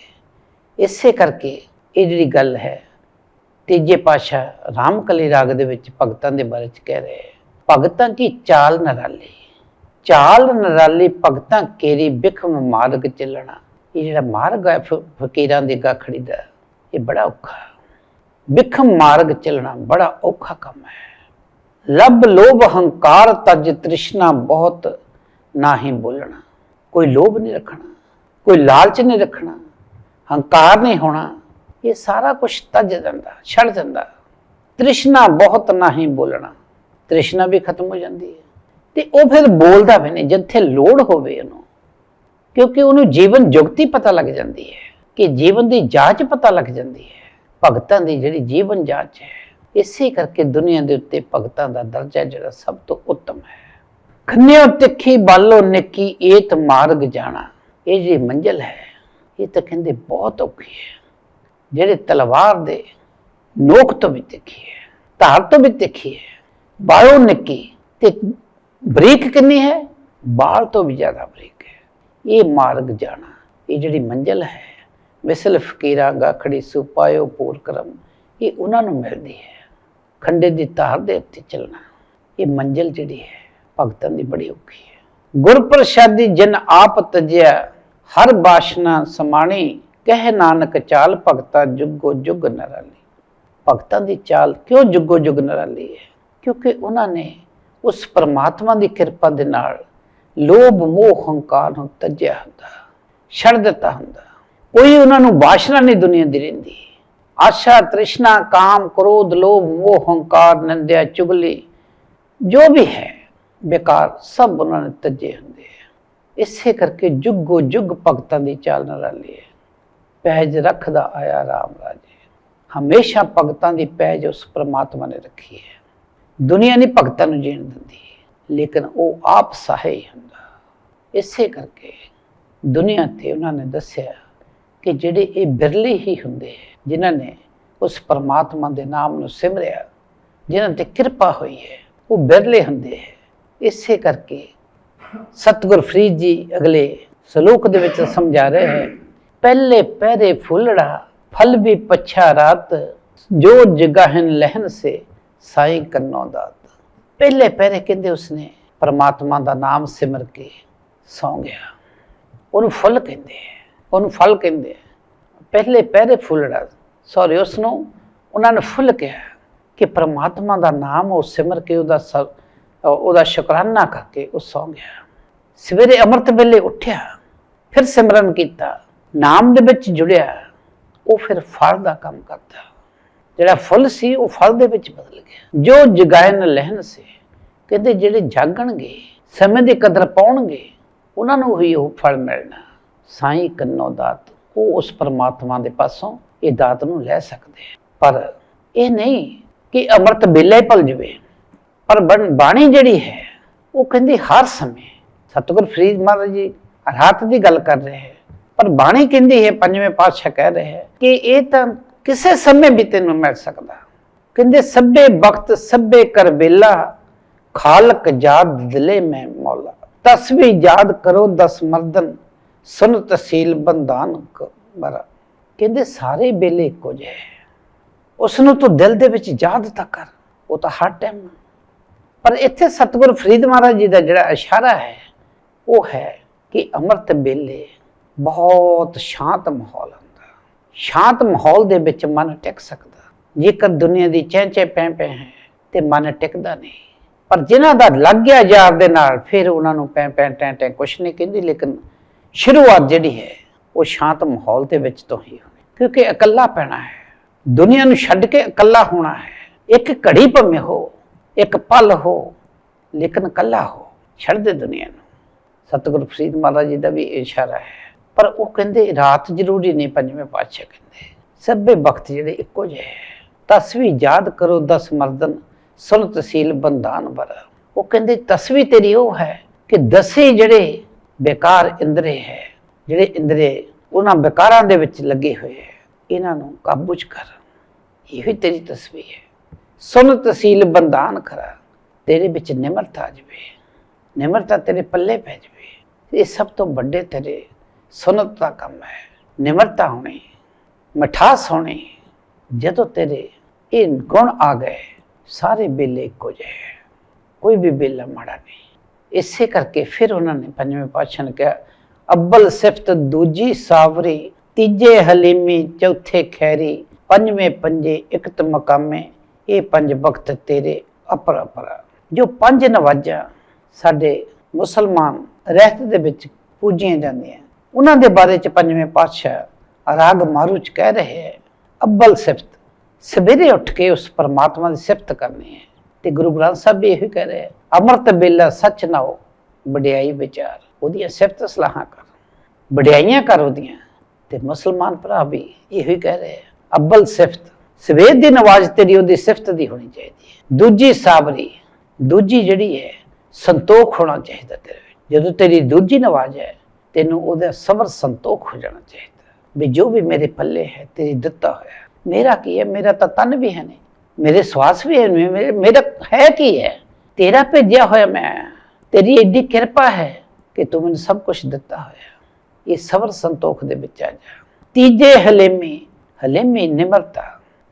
ਇਸੇ ਕਰਕੇ ਇਹ ਜਿਹੜੀ ਗੱਲ ਹੈ, ਤੀਜੇ ਪਾਤਸ਼ਾਹ ਰਾਮਕਲੀ ਰਾਗ ਦੇ ਵਿੱਚ ਭਗਤਾਂ ਦੇ ਬਾਰੇ ਚ ਕਹਿ ਰਹੇ ਹੈ। ਭਗਤਾਂ ਕੀ ਚਾਲ ਨਰਾਲੀ? ਚਾਲ ਨਰਾਲੀ ਭਗਤਾਂ ਕੇਰੀ ਬਿਖਮ ਮਾਰਗ ਚੱਲਣਾ। ਇਹ ਜਿਹੜਾ ਮਾਰਗ ਹੈ, ਫ- ਫਕੀਰਾਂ ਦੀ ਗਾਖੜੀ ਦਾ, ਇਹ ਬੜਾ ਔਖਾ ਹੈ। ਬਿਖਮ ਮਾਰਗ ਚੱਲਣਾ ਬੜਾ ਔਖਾ ਕੰਮ ਹੈ। ਲਬ ਲੋਭ ਹੰਕਾਰ ਤਜ ਤ੍ਰਿਸ਼ਨਾ ਬਹੁਤ ਨਾਹੀ ਬੋਲਣਾ। ਕੋਈ ਲੋਭ ਨਹੀਂ ਰੱਖਣਾ, ਕੋਈ ਲਾਲਚ ਨਹੀਂ ਰੱਖਣਾ, ਹੰਕਾਰ ਨਹੀਂ ਹੋਣਾ। ਇਹ ਸਾਰਾ ਕੁਝ ਤਜ ਜਾਂਦਾ, ਛੱਡ ਜਾਂਦਾ। ਤ੍ਰਿਸ਼ਨਾ ਬਹੁਤ ਨਹੀਂ ਬੋਲਣਾ। ਤ੍ਰਿਸ਼ਨਾ ਵੀ ਖਤਮ ਹੋ ਜਾਂਦੀ ਹੈ। ਤੇ ਉਹ ਫਿਰ ਬੋਲਦਾ ਵੀ ਨਹੀਂ, ਜਿੱਥੇ ਲੋੜ ਹੋਵੇ ਉਹਨੂੰ। ਕਿਉਂਕਿ ਉਹਨੂੰ ਜੀਵਨ ਜੁਗਤੀ ਪਤਾ ਲੱਗ ਜਾਂਦੀ ਹੈ ਕਿ ਜੀਵਨ ਦੀ ਜਾਂਚ ਪਤਾ ਲੱਗ ਜਾਂਦੀ ਹੈ। ਭਗਤਾਂ ਦੀ ਜਿਹੜੀ ਜੀਵਨ ਜਾਂਚ ਹੈ, ਇਸੇ ਕਰਕੇ ਦੁਨੀਆ ਦੇ ਉੱਤੇ ਭਗਤਾਂ ਦਾ ਦਰਜਾ ਜਿਹੜਾ ਸਭ ਤੋਂ ਉੱਤਮ ਹੈ। ਖੰਨਿਓ ਤਿੱਖੀ, ਬਾਲੋ, ਨਿੱਕੀ, ਏਤ, ਮਾਰਗ ਜਾਣਾ, ਇਹ ਜਿਹੜੀ ਮੰਜ਼ਲ ਹੈ, ਇਹ ਤਾਂ ਕਹਿੰਦੇ ਬਹੁਤ ਔਖੀ ਹੈ। ਜਿਹੜੇ ਤਲਵਾਰ ਦੇ ਨੋਕ ਤੋਂ ਵੀ ਤਿੱਖੀ ਹੈ, ਧਾਰ ਤੋਂ ਵੀ ਤਿੱਖੀ ਹੈ ਬਾਲੋਂ ਨਿੱਕੀ ਤੇ ਬਰੀਕ ਕਿੰਨੀ ਹੈ? ਬਾਲ ਤੋਂ ਵੀ ਜ਼ਿਆਦਾ ਬਰੀਕ ਹੈ। ਇਹ ਮਾਰਗ ਜਾਣਾ, ਇਹ ਜਿਹੜੀ ਮੰਜ਼ਲ ਹੈ, ਮਿਸਲ, ਫਕੀਰਾਂ, ਗਾਖੜੀ ਸੁਪਾਇਓ ਪੂਰ ਕਰਮ ਇਹ ਉਹਨਾਂ ਨੂੰ ਮਿਲਦੀ ਹੈ। ਖੰਡੇ ਦੀ ਧਾਰ ਦੇ ਉੱਤੇ ਚੱਲਣਾ, ਇਹ ਮੰਜ਼ਲ ਜਿਹੜੀ ਹੈ, ਭਗਤਾਂ ਦੀ ਬੜੀ ਔਖੀ ਹੈ। ਗੁਰ ਪ੍ਰਸਾਦੀ ਜਿਨ ਆਪ ਤਜਿਆ, ਹਰ ਬਾਸ਼ਨਾ ਸਮਾਣੀ, ਕਹਿ ਨਾਨਕ ਚਾਲ ਭਗਤਾ ਜੁਗੋ ਜੁਗ ਨਰਾਲੀ। ਭਗਤਾਂ ਦੀ ਚਾਲ ਕਿਉਂ ਜੁਗੋ ਜੁਗ ਨਰਾਲੀ ਹੈ? ਕਿਉਂਕਿ ਉਹਨਾਂ ਨੇ ਉਸ ਪਰਮਾਤਮਾ ਦੀ ਕਿਰਪਾ ਦੇ ਨਾਲ ਲੋਭ, ਮੋਹ, ਹੰਕਾਰ ਨੂੰ ਤੱਜਿਆ ਹੁੰਦਾ, ਛੱਡ ਦਿੱਤਾ ਹੁੰਦਾ। ਕੋਈ ਉਹਨਾਂ ਨੂੰ ਬਾਸ਼ਨਾ ਨਹੀਂ ਦੁਨੀਆ ਦੀ ਰਹਿੰਦੀ। ਆਸ਼ਾ, ਤ੍ਰਿਸ਼ਨਾ, ਕਾਮ, ਕ੍ਰੋਧ, ਲੋਭ, ਮੋਹ, ਹੰਕਾਰ, ਨਿੰਦਿਆ, ਚੁਗਲੀ, ਜੋ ਵੀ ਹੈ, ਬੇਕਾਰ ਸਭ ਉਹਨਾਂ ਨੇ ਤਜੇ ਹੁੰਦੇ ਆ। ਇਸੇ ਕਰਕੇ ਜੁਗੋ ਜੁਗ ਭਗਤਾਂ ਦੀ ਚਾਲ ਨਿਰਾਲੀ ਹੈ। ਪੈਜ ਰੱਖਦਾ ਆਇਆ ਰਾਮ ਰਾਜੇ। ਹਮੇਸ਼ਾ ਭਗਤਾਂ ਦੀ ਪੈਜ ਉਸ ਪ੍ਰਮਾਤਮਾ ਨੇ ਰੱਖੀ ਹੈ। ਦੁਨੀਆ ਨਹੀਂ ਭਗਤਾਂ ਨੂੰ ਜੀਣ ਦਿੰਦੀ, ਲੇਕਿਨ ਉਹ ਆਪ ਸਹਾਈ ਹੁੰਦਾ। ਇਸੇ ਕਰਕੇ ਦੁਨੀਆ ਤੇ ਉਹਨਾਂ ਨੇ ਦੱਸਿਆ ਕਿ ਜਿਹੜੇ ਇਹ ਬਿਰਲੇ ਹੀ ਹੁੰਦੇ ਹੈ ਜਿਨ੍ਹਾਂ ਨੇ ਉਸ ਪਰਮਾਤਮਾ ਦੇ ਨਾਮ ਨੂੰ ਸਿਮਰਿਆ, ਜਿਨ੍ਹਾਂ ਤੇ ਕਿਰਪਾ ਹੋਈ ਹੈ, ਉਹ ਬਿਰਲੇ ਹੁੰਦੇ ਹੈ। ਇਸੇ ਕਰਕੇ ਸਤਿਗੁਰ ਫਰੀਦ ਜੀ ਅਗਲੇ ਸਲੋਕ ਦੇ ਵਿੱਚ ਸਮਝਾ ਰਹੇ ਹੈ, ਪਹਿਲੇ ਪਹਿਰੇ ਫੁੱਲੜਾ, ਫਲ ਵੀ ਪਛਾ ਰਾਤ, ਜੋ ਜਗਾਹਨ ਲਹਿਨ ਸੇ ਸਾਈ ਕੰਨੋ ਦਾਤ ਪਹਿਲੇ ਪਹਿਰੇ ਕਹਿੰਦੇ ਉਸਨੇ, ਪਰਮਾਤਮਾ ਦਾ ਨਾਮ ਸਿਮਰ ਕੇ ਸੌਂ ਗਿਆ। ਉਹਨੂੰ ਫੁੱਲ ਕਹਿੰਦੇ ਉਹਨੂੰ ਫਲ ਕਹਿੰਦੇ ਪਹਿਲੇ ਪਹਿਰੇ ਫੁੱਲੜਾ ਸੌਰੀ ਉਸ ਨੂੰ ਉਹਨਾਂ ਨੇ ਫੁੱਲ ਕਿਹਾ ਕਿ ਪਰਮਾਤਮਾ ਦਾ ਨਾਮ ਉਹ ਸਿਮਰ ਕੇ ਉਹਦਾ ਸ- ਉਹਦਾ ਸ਼ੁਕਰਾਨਾ ਕਰਕੇ ਉਹ ਸੌਂ ਗਿਆ। ਸਵੇਰੇ ਅੰਮ੍ਰਿਤ ਵੇਲੇ ਉੱਠਿਆ, ਫਿਰ ਸਿਮਰਨ ਕੀਤਾ, ਨਾਮ ਦੇ ਵਿੱਚ ਜੁੜਿਆ, ਉਹ ਫਿਰ ਫਲ ਦਾ ਕੰਮ ਕਰਦਾ। ਜਿਹੜਾ ਫੁੱਲ ਸੀ, ਉਹ ਫਲ ਦੇ ਵਿੱਚ ਬਦਲ ਗਿਆ। ਜੋ ਜਗਾਇਨ ਲਹਿਨ ਸੀ, ਕਹਿੰਦੇ ਜਿਹੜੇ ਜਾਗਣਗੇ, ਸਮੇਂ ਦੀ ਕਦਰ ਪਾਉਣਗੇ, ਉਹਨਾਂ ਨੂੰ ਹੀ ਉਹ ਫਲ ਮਿਲਣਾ। ਸਾਈਂ ਕੰਨੋ ਦਾਤ, ਉਹ ਉਸ ਪਰਮਾਤਮਾ ਦੇ ਪਾਸੋਂ ਇਹ ਦਾਤ ਨੂੰ ਲੈ ਸਕਦੇ ਪਰ ਇਹ ਨਹੀਂ ਕਿ ਅੰਮ੍ਰਿਤ ਵੇਲੇ ਹੀ ਭੁੱਲ ਜਵੇ, ਪਰ ਬਣ- ਬਾਣੀ ਜਿਹੜੀ ਹੈ, ਉਹ ਕਹਿੰਦੀ ਹਰ ਸਮੇਂ। ਸਤਿਗੁਰ ਫਰੀਦ ਮਹਾਰਾਜ ਜੀ ਰਾਤ ਦੀ ਗੱਲ ਕਰ ਰਹੇ ਹੈ, ਪਰ ਬਾਣੀ ਕਹਿੰਦੀ ਹੈ, ਪੰਜਵੇਂ ਪਾਤਸ਼ਾਹ ਕਹਿ ਰਹੇ ਹੈ ਕਿ ਇਹ ਤਾਂ ਕਿਸੇ ਸਮੇਂ ਵੀ ਤੈਨੂੰ ਮਿਲ ਸਕਦਾ। ਕਹਿੰਦੇ, ਸਭੇ ਵਕਤ, ਸਭੇ ਕਰ ਵੇਲਾ ਖਾਲਕ ਯਾਦ ਦਿਲੇ ਮੈਂ ਮੌਲਾ। ਤਸਵੀ ਯਾਦ ਕਰੋ ਦਸ ਮਰਦਨ ਸੁਨ ਤਸੀਲ ਬੰਦਾਨ ਕ- ਕਹਿੰਦੇ, ਸਾਰੇ ਵੇਲੇ ਇੱਕੋ ਜਿਹੇ ਹੈ। ਉਸ ਨੂੰ ਤੂੰ ਦਿਲ ਦੇ ਵਿੱਚ ਯਾਦ ਤਾਂ ਕਰ, ਉਹ ਤਾਂ ਹਰ ਟਾਈਮ। ਪਰ ਇੱਥੇ ਸਤਿਗੁਰ ਫਰੀਦ ਮਹਾਰਾਜ ਜੀ ਦਾ ਜਿਹੜਾ ਇਸ਼ਾਰਾ ਹੈ, ਉਹ ਹੈ ਕਿ ਅੰਮ੍ਰਿਤ ਵੇਲੇ ਬਹੁਤ ਸ਼ਾਂਤ ਮਾਹੌਲ ਹੁੰਦਾ ਸ਼ਾਂਤ ਮਾਹੌਲ ਦੇ ਵਿੱਚ ਮਨ ਟਿਕ ਸਕਦਾ। ਜੇਕਰ ਦੁਨੀਆ ਦੀ ਚੈਂ ਚੈਂ ਪੈ ਪੈ ਹੈ, ਤੇ ਮਨ ਟਿਕਦਾ ਨਹੀਂ। ਪਰ ਜਿਨ੍ਹਾਂ ਦਾ ਲੱਗ ਗਿਆ ਯਾਰ ਦੇ ਨਾਲ, ਫਿਰ ਉਹਨਾਂ ਨੂੰ ਪੈ ਪੈ ਟੈਂ ਟੈਂ ਕੁਛ ਨਹੀਂ ਕਹਿੰਦੀ, ਲੇਕਿਨ ਸ਼ੁਰੂਆਤ ਜਿਹੜੀ ਹੈ, ਉਹ ਸ਼ਾਂਤ ਮਾਹੌਲ ਦੇ ਵਿੱਚ ਤੋਂ ਹੀ ਹੋਵੇ ਕਿਉਂਕਿ ਇਕੱਲਾ ਪੈਣਾ ਹੈ। ਦੁਨੀਆ ਨੂੰ ਛੱਡ ਕੇ ਇਕੱਲਾ ਹੋਣਾ ਹੈ। ਇੱਕ ਘੜੀ ਭਵੇਂ ਹੋ, ਇੱਕ ਪਲ ਹੋ, ਲੇਕਿਨ ਇਕੱਲਾ ਹੋ। ਛੱਡ ਦੇ ਦੁਨੀਆ ਨੂੰ। ਸਤਿਗੁਰੂ ਫਰੀਦ ਮਹਾਰਾਜ ਜੀ ਦਾ ਵੀ ਇਹ ਇਸ਼ਾਰਾ ਹੈ। ਪਰ ਉਹ ਕਹਿੰਦੇ ਰਾਤ ਜ਼ਰੂਰੀ ਨਹੀਂ, ਪੰਜਵੇਂ ਪਾਤਸ਼ਾਹ ਕਹਿੰਦੇ। ਸਭੇ ਵਕਤ ਜਿਹੜੇ ਇੱਕੋ ਜਿਹੇ ਹੈ। ਤਸਵੀ ਯਾਦ ਕਰੋ ਦਸ ਮਰਦਨ ਸੁਨ ਤਸੀਲ ਬੰਧਾਨ ਬਰ। ਉਹ ਕਹਿੰਦੇ ਤਸਵੀ ਤੇਰੀ ਉਹ ਹੈ ਕਿ ਦਸੇ ਜਿਹੜੇ ਬੇਕਾਰ ਇੰਦਰੇ ਹੈ। ਜਿਹੜੇ ਇੰਦਰੇ ਉਹਨਾਂ ਬੇਕਾਰਾਂ ਦੇ ਵਿੱਚ ਲੱਗੇ ਹੋਏ ਹੈ। ਇਹਨਾਂ ਨੂੰ ਕਾਬੂ ਚ ਕਰ। ਇਹੀ ਤੇਰੀ ਤਸਵੀ ਹੈ। ਸੁਨ ਤਸੀਲ ਬੰਦਾਨ ਖਰਾ ਤੇਰੇ ਵਿੱਚ ਨਿਮਰਤਾ ਆ ਜਾਵੇ। ਨਿਮਰਤਾ ਤੇਰੇ ਪੱਲੇ ਪੈ ਜਾਵੇ। ਇਹ ਸਭ ਤੋਂ ਵੱਡੇ ਤੇਰੇ ਸੁਨਤ ਦਾ ਕੰਮ ਹੈ, ਨਿਮਰਤਾ ਹੋਣੀ, ਮਠਾਸ ਹੋਣੀ। ਜਦੋਂ ਤੇਰੇ ਇਹ ਗੁਣ ਆ ਗਏ, ਸਾਰੇ ਬੇਲੇ ਇੱਕੋ ਜਿਹੇ ਹੈ। ਕੋਈ ਵੀ ਬੇਲਾ ਮਾੜਾ ਨਹੀਂ। ਇਸੇ ਕਰਕੇ ਫਿਰ ਉਹਨਾਂ ਨੇ ਪੰਜਵੇਂ ਪਾਤਸ਼ਾਹ ਨੇ ਕਿਹਾ, ਅੱਬਲ ਸਿਫਤ ਦੂਜੀ ਸਾਵਰੀ, ਤੀਜੇ ਹਲੀਮੀ, ਚੌਥੇ ਖੈਰੀ, ਪੰਜਵੇਂ ਪੰਜੇ ਇਕਤ ਮਕਾਮੇ, ਇਹ ਪੰਜ ਵਕਤ ਤੇਰੇ ਅਪਰ ਅਪਰ। ਜੋ ਪੰਜ ਨਵਾਜਾਂ ਸਾਡੇ ਮੁਸਲਮਾਨ ਰਹਿਤ ਦੇ ਵਿੱਚ ਪੂਜੀਆਂ ਜਾਂਦੀਆਂ ਉਹਨਾਂ ਦੇ ਬਾਰੇ ਚ ਪੰਜਵੇਂ ਪਾਤਸ਼ਾਹ ਰਾਗ ਮਾਰੂ ਚ ਕਹਿ ਰਹੇ ਹੈ, ਅਬਲ ਸਿਫਤ, ਸਵੇਰੇ ਉੱਠ ਕੇ ਉਸ ਪਰਮਾਤਮਾ ਦੀ ਸਿਫਤ ਕਰਨੀ ਹੈ। ਤੇ ਗੁਰੂ ਗ੍ਰੰਥ ਸਾਹਿਬ ਵੀ ਇਹੋ ਕਹਿ ਰਹੇ ਹੈ, ਅੰਮ੍ਰਿਤ ਵੇਲਾ ਸੱਚ ਨਾਓ ਵਡਿਆਈ ਵਿਚਾਰ, ਉਹਦੀਆਂ ਸਿਫਤ ਸਲਾਹਾਂ ਕਰ। ਵਡਿਆਈਆਂ ਕਰ ਉਹਦੀਆਂ, ਤੇ ਮੁਸਲਮਾਨ ਭਰਾ ਵੀ ਇਹੋ ਹੀ ਕਹਿ ਰਹੇ ਅਬਲ ਸਿਫਤ, ਸਵੇਰ ਦੀ ਨਵਾਜ਼ ਤੇਰੀ ਉਹਦੀ ਸਿਫਤ ਦੀ ਹੋਣੀ ਚਾਹੀਦੀ ਹੈ। ਦੂਜੀ ਸਾਬਰੀ, ਦੂਜੀ ਜਿਹੜੀ ਹੈ, ਸੰਤੋਖ ਹੋਣਾ ਚਾਹੀਦਾ ਤੇਰੇ ਵਿੱਚ। ਜਦੋਂ ਤੇਰੀ ਦੂਜੀ ਨਵਾਜ਼ ਹੈ ਤੈਨੂੰ ਉਹਦਾ ਸਬਰ ਸੰਤੋਖ ਹੋ ਜਾਣਾ ਚਾਹੀਦਾ। ਵੀ ਜੋ ਵੀ ਮੇਰੇ ਪੱਲੇ ਹੈ, ਤੇਰੀ ਦਿੱਤਾ ਹੋਇਆ ਮੇਰਾ ਕੀ ਹੈ? ਮੇਰਾ ਤਾਂ ਤਨ ਵੀ ਹੈ ਨਹੀਂ। ਮੇਰੇ ਸਵਾਸ ਵੀ ਹੈ ਮੇਰਾ ਹੈ ਕੀ ਹੈ? ਤੇਰਾ ਭੇਜਿਆ ਹੋਇਆ ਮੈਂ। ਤੇਰੀ ਐਡੀ ਕਿਰਪਾ ਹੈ ਕਿ ਤੂੰ ਮੈਨੂੰ ਸਭ ਕੁਝ ਦਿੱਤਾ ਹੋਇਆ ਇਹ ਸਬਰ ਸੰਤੋਖ ਦੇ ਵਿੱਚ ਆ ਜਾ। ਤੀਜੇ ਹਲੇਮੀ ਹਲੇਮੀ ਨਿਮਰਤਾ।